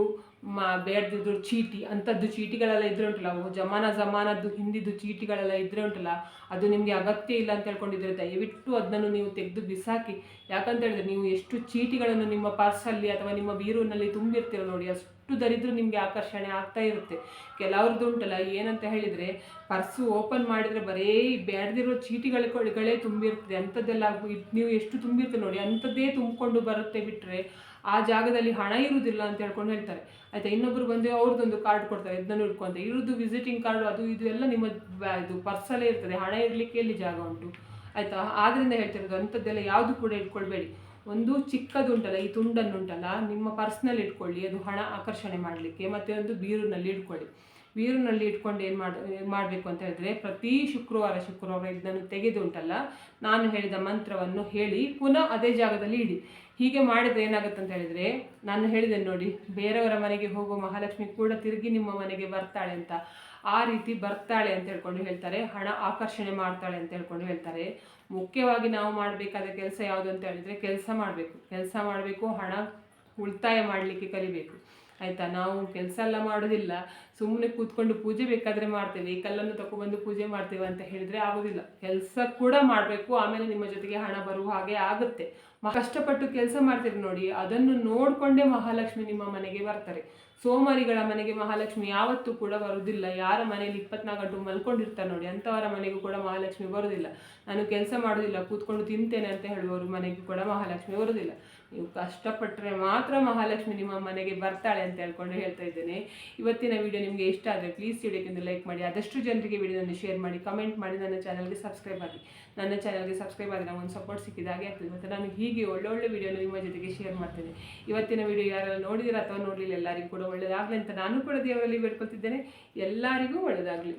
ಮ ಬೇಡದಿದ್ದು ಚೀಟಿ ಅಂಥದ್ದು ಚೀಟಿಗಳೆಲ್ಲ ಇದ್ರೆ ಉಂಟಲ್ಲ ಜಮಾನ ಜಮಾನದ್ದು ಹಿಂದಿದ್ದು ಚೀಟಿಗಳೆಲ್ಲ ಇದ್ರೆ ಉಂಟಲ್ಲ, ಅದು ನಿಮಗೆ ಅಗತ್ಯ ಇಲ್ಲ ಅಂತ ಹೇಳ್ಕೊಂಡಿದ್ರೆ ದಯವಿಟ್ಟು ಅದನ್ನು ನೀವು ತೆಗೆದು ಬಿಸಾಕಿ. ಯಾಕಂತ ಹೇಳಿದ್ರೆ ನೀವು ಎಷ್ಟು ಚೀಟಿಗಳನ್ನು ನಿಮ್ಮ ಪರ್ಸಲ್ಲಿ ಅಥವಾ ನಿಮ್ಮ ಬೀರೂನಲ್ಲಿ ತುಂಬಿರ್ತೀರ ನೋಡಿ, ಅಷ್ಟು ದರಿದ್ರ ನಿಮಗೆ ಆಕರ್ಷಣೆ ಆಗ್ತಾ ಇರುತ್ತೆ. ಕೆಲವ್ರದ್ದು ಉಂಟಲ್ಲ, ಏನಂತ ಹೇಳಿದರೆ ಪರ್ಸು ಓಪನ್ ಮಾಡಿದರೆ ಬರೀ ಬೇಡದಿರೋ ಚೀಟಿಗಳೇ ತುಂಬಿರ್ತದೆ ಅಂಥದ್ದೆಲ್ಲ ನೀವು ಎಷ್ಟು ತುಂಬಿರ್ತದೆ ನೋಡಿ, ಅಂಥದ್ದೇ ತುಂಬಿಕೊಂಡು ಬರುತ್ತೆ ಬಿಟ್ಟರೆ ಆ ಜಾಗದಲ್ಲಿ ಹಣ ಇರುವುದಿಲ್ಲ ಅಂತ ಹೇಳ್ಕೊಂಡು ಹೇಳ್ತಾರೆ. ಆಯ್ತಾ, ಇನ್ನೊಬ್ರು ಬಂದು ಅವ್ರದ್ದೊಂದು ಕಾರ್ಡ್ ಕೊಡ್ತಾರೆ ಇದನ್ನು ಇಟ್ಕೊಂತ ಇರೋದು ವಿಸಿಟಿಂಗ್ ಕಾರ್ಡ್ ಅದು ಇದು ಎಲ್ಲ ನಿಮ್ಮ ಇದು ಪರ್ಸಲ್ಲೇ ಇರ್ತದೆ. ಹಣ ಇರಲಿಕ್ಕೆ ಎಲ್ಲಿ ಜಾಗ ಉಂಟು? ಆಯಿತಾ ಆದ್ದರಿಂದ ಹೇಳ್ತಿರೋದು ಅಂಥದ್ದೆಲ್ಲ ಯಾವುದು ಕೂಡ ಇಟ್ಕೊಳ್ಬೇಡಿ. ಒಂದು ಚಿಕ್ಕದುಂಟಲ್ಲ, ಈ ತುಂಡನ್ನು ಉಂಟಲ್ಲ ನಿಮ್ಮ ಪರ್ಸ್ನಲ್ಲಿ ಇಟ್ಕೊಳ್ಳಿ, ಅದು ಹಣ ಆಕರ್ಷಣೆ ಮಾಡಲಿಕ್ಕೆ, ಮತ್ತೆ ಒಂದು ಬೀರಿನಲ್ಲಿ ಇಟ್ಕೊಳ್ಳಿ. ಬೀರುನಲ್ಲಿ ಇಟ್ಕೊಂಡು ಏನು ಮಾಡಿ ಮಾಡಬೇಕು ಅಂತ ಹೇಳಿದ್ರೆ, ಪ್ರತಿ ಶುಕ್ರವಾರ ಶುಕ್ರವಾರ ಇದನ್ನು ತೆಗೆದು ಉಂಟಲ್ಲ ನಾನು ಹೇಳಿದ ಮಂತ್ರವನ್ನು ಹೇಳಿ, ಪುನಃ ಅದೇ ಜಾಗದಲ್ಲಿ ಇಡಿ. ಹೀಗೆ ಮಾಡಿದ್ರೆ ಏನಾಗುತ್ತೆ ಅಂತ ಹೇಳಿದ್ರೆ, ನಾನು ಹೇಳಿದೆ ನೋಡಿ, ಬೇರೆಯವರ ಮನೆಗೆ ಹೋಗೋ ಮಹಾಲಕ್ಷ್ಮಿ ಕೂಡ ತಿರುಗಿ ನಿಮ್ಮ ಮನೆಗೆ ಬರ್ತಾಳೆ ಅಂತ. ಆ ರೀತಿ ಬರ್ತಾಳೆ ಅಂತ ಹೇಳ್ಕೊಂಡು ಹೇಳ್ತಾರೆ, ಹಣ ಆಕರ್ಷಣೆ ಮಾಡ್ತಾಳೆ ಅಂತ ಹೇಳ್ಕೊಂಡು ಹೇಳ್ತಾರೆ. ಮುಖ್ಯವಾಗಿ ನಾವು ಮಾಡಬೇಕಾದ ಕೆಲಸ ಯಾವುದು ಅಂತ ಹೇಳಿದ್ರೆ ಕೆಲಸ ಮಾಡಬೇಕು. ಕೆಲಸ ಮಾಡಬೇಕು, ಹಣ ಉಳಿತಾಯ ಮಾಡಲಿಕ್ಕೆ ಕಲಿಬೇಕು. ಆಯಿತಾ? ನಾವು ಕೆಲಸ ಎಲ್ಲ ಮಾಡೋದಿಲ್ಲ. ಸುಮ್ಮನೆ ಕೂತ್ಕೊಂಡು ಪೂಜೆ ಬೇಕಾದರೆ ಮಾಡ್ತೇವೆ. ಈ ಕಲ್ಲನ್ನು ತಗೊಬಂದು ಪೂಜೆ ಮಾಡ್ತೇವೆ ಅಂತ ಹೇಳಿದ್ರೆ ಆಗೋದಿಲ್ಲ. ಕೆಲಸ ಕೂಡ ಮಾಡಬೇಕು. ಆಮೇಲೆ ನಿಮ್ಮ ಜೊತೆಗೆ ಹಣ ಬರುವ ಹಾಗೆ ಆಗುತ್ತೆ. ಕಷ್ಟಪಟ್ಟು ಕೆಲಸ ಮಾಡ್ತೀರಿ ನೋಡಿ. ಅದನ್ನು ನೋಡಿಕೊಂಡೇ ಮಹಾಲಕ್ಷ್ಮಿ ನಿಮ್ಮ ಮನೆಗೆ ಬರ್ತಾರೆ. ಸೋಮಾರಿಗಳ ಮನೆಗೆ ಮಹಾಲಕ್ಷ್ಮಿ ಯಾವತ್ತೂ ಕೂಡ ಬರುವುದಿಲ್ಲ ಯಾರ ಮನೆಯಲ್ಲಿ ಇಪ್ಪತ್ನಾಲ್ಕು ಗಂಟು ಮಲ್ಕೊಂಡಿರ್ತಾರೆ ನೋಡಿ ಅಂಥವರ ಮನೆಗೂ ಕೂಡ ಮಹಾಲಕ್ಷ್ಮಿ ಬರುವುದಿಲ್ಲ ನಾನು ಕೆಲಸ ಮಾಡೋದಿಲ್ಲ. ಕೂತ್ಕೊಂಡು ತಿಂತೇನೆ ಅಂತ ಹೇಳುವವರು ಮನೆಗೂ ಕೂಡ ಮಹಾಲಕ್ಷ್ಮಿ ಬರುವುದಿಲ್ಲ ನೀವು ಕಷ್ಟಪಟ್ಟರೆ ಮಾತ್ರ ಮಹಾಲಕ್ಷ್ಮಿ ನಿಮ್ಮ ಮನೆಗೆ ಬರ್ತಾಳೆ ಅಂತ ಹೇಳ್ಕೊಂಡು ಹೇಳ್ತಾ ಇದ್ದೇನೆ. ಇವತ್ತಿನ ವಿಡಿಯೋ ನಿಮಗೆ ಇಷ್ಟ ಆದರೆ ಪ್ಲೀಸ್ ವಿಡಿಯೋಕ್ಕಿಂತ ಲೈಕ್ ಮಾಡಿ, ಆದಷ್ಟು ಜನರಿಗೆ ವಿಡಿಯೋನ ಶೇರ್ ಮಾಡಿ ಕಮೆಂಟ್ ಮಾಡಿ, ನನ್ನ ಚಾನಲ್ಗೆ ಸಬ್ಸ್ಕ್ರೈಬ್ ಆಗಿ. ನನ್ನ ಚಾನಲ್ಗೆ ಸಬ್ಸ್ಕ್ರೈಬ್ ಆದರೆ ಒಂದು ಸಪೋರ್ಟ್ ಸಿಕ್ಕಿದಾಗೆ ಆಗ್ತದೆ. ಮತ್ತು ನಾನು ಹೀಗೆ ಒಳ್ಳೊಳ್ಳೆ ವಿಡಿಯೋನ ನಿಮ್ಮ ಜೊತೆಗೆ ಶೇರ್ ಮಾಡ್ತೇನೆ. ಇವತ್ತಿನ ವಿಡಿಯೋ ಯಾರೆಲ್ಲ ನೋಡಿದಿರ ಅಥವಾ ನೋಡಲಿಲ್ಲ ಎಲ್ಲರಿಗೂ ಕೂಡ ಒಳ್ಳೆಯದಾಗಲಿ ಅಂತ ನಾನು ಕೂಡ ದೇವರಲ್ಲಿ ಬೇಡ್ಕೊಳ್ತಿದ್ದೇನೆ. ಎಲ್ಲರಿಗೂ ಒಳ್ಳೆಯದಾಗಲಿ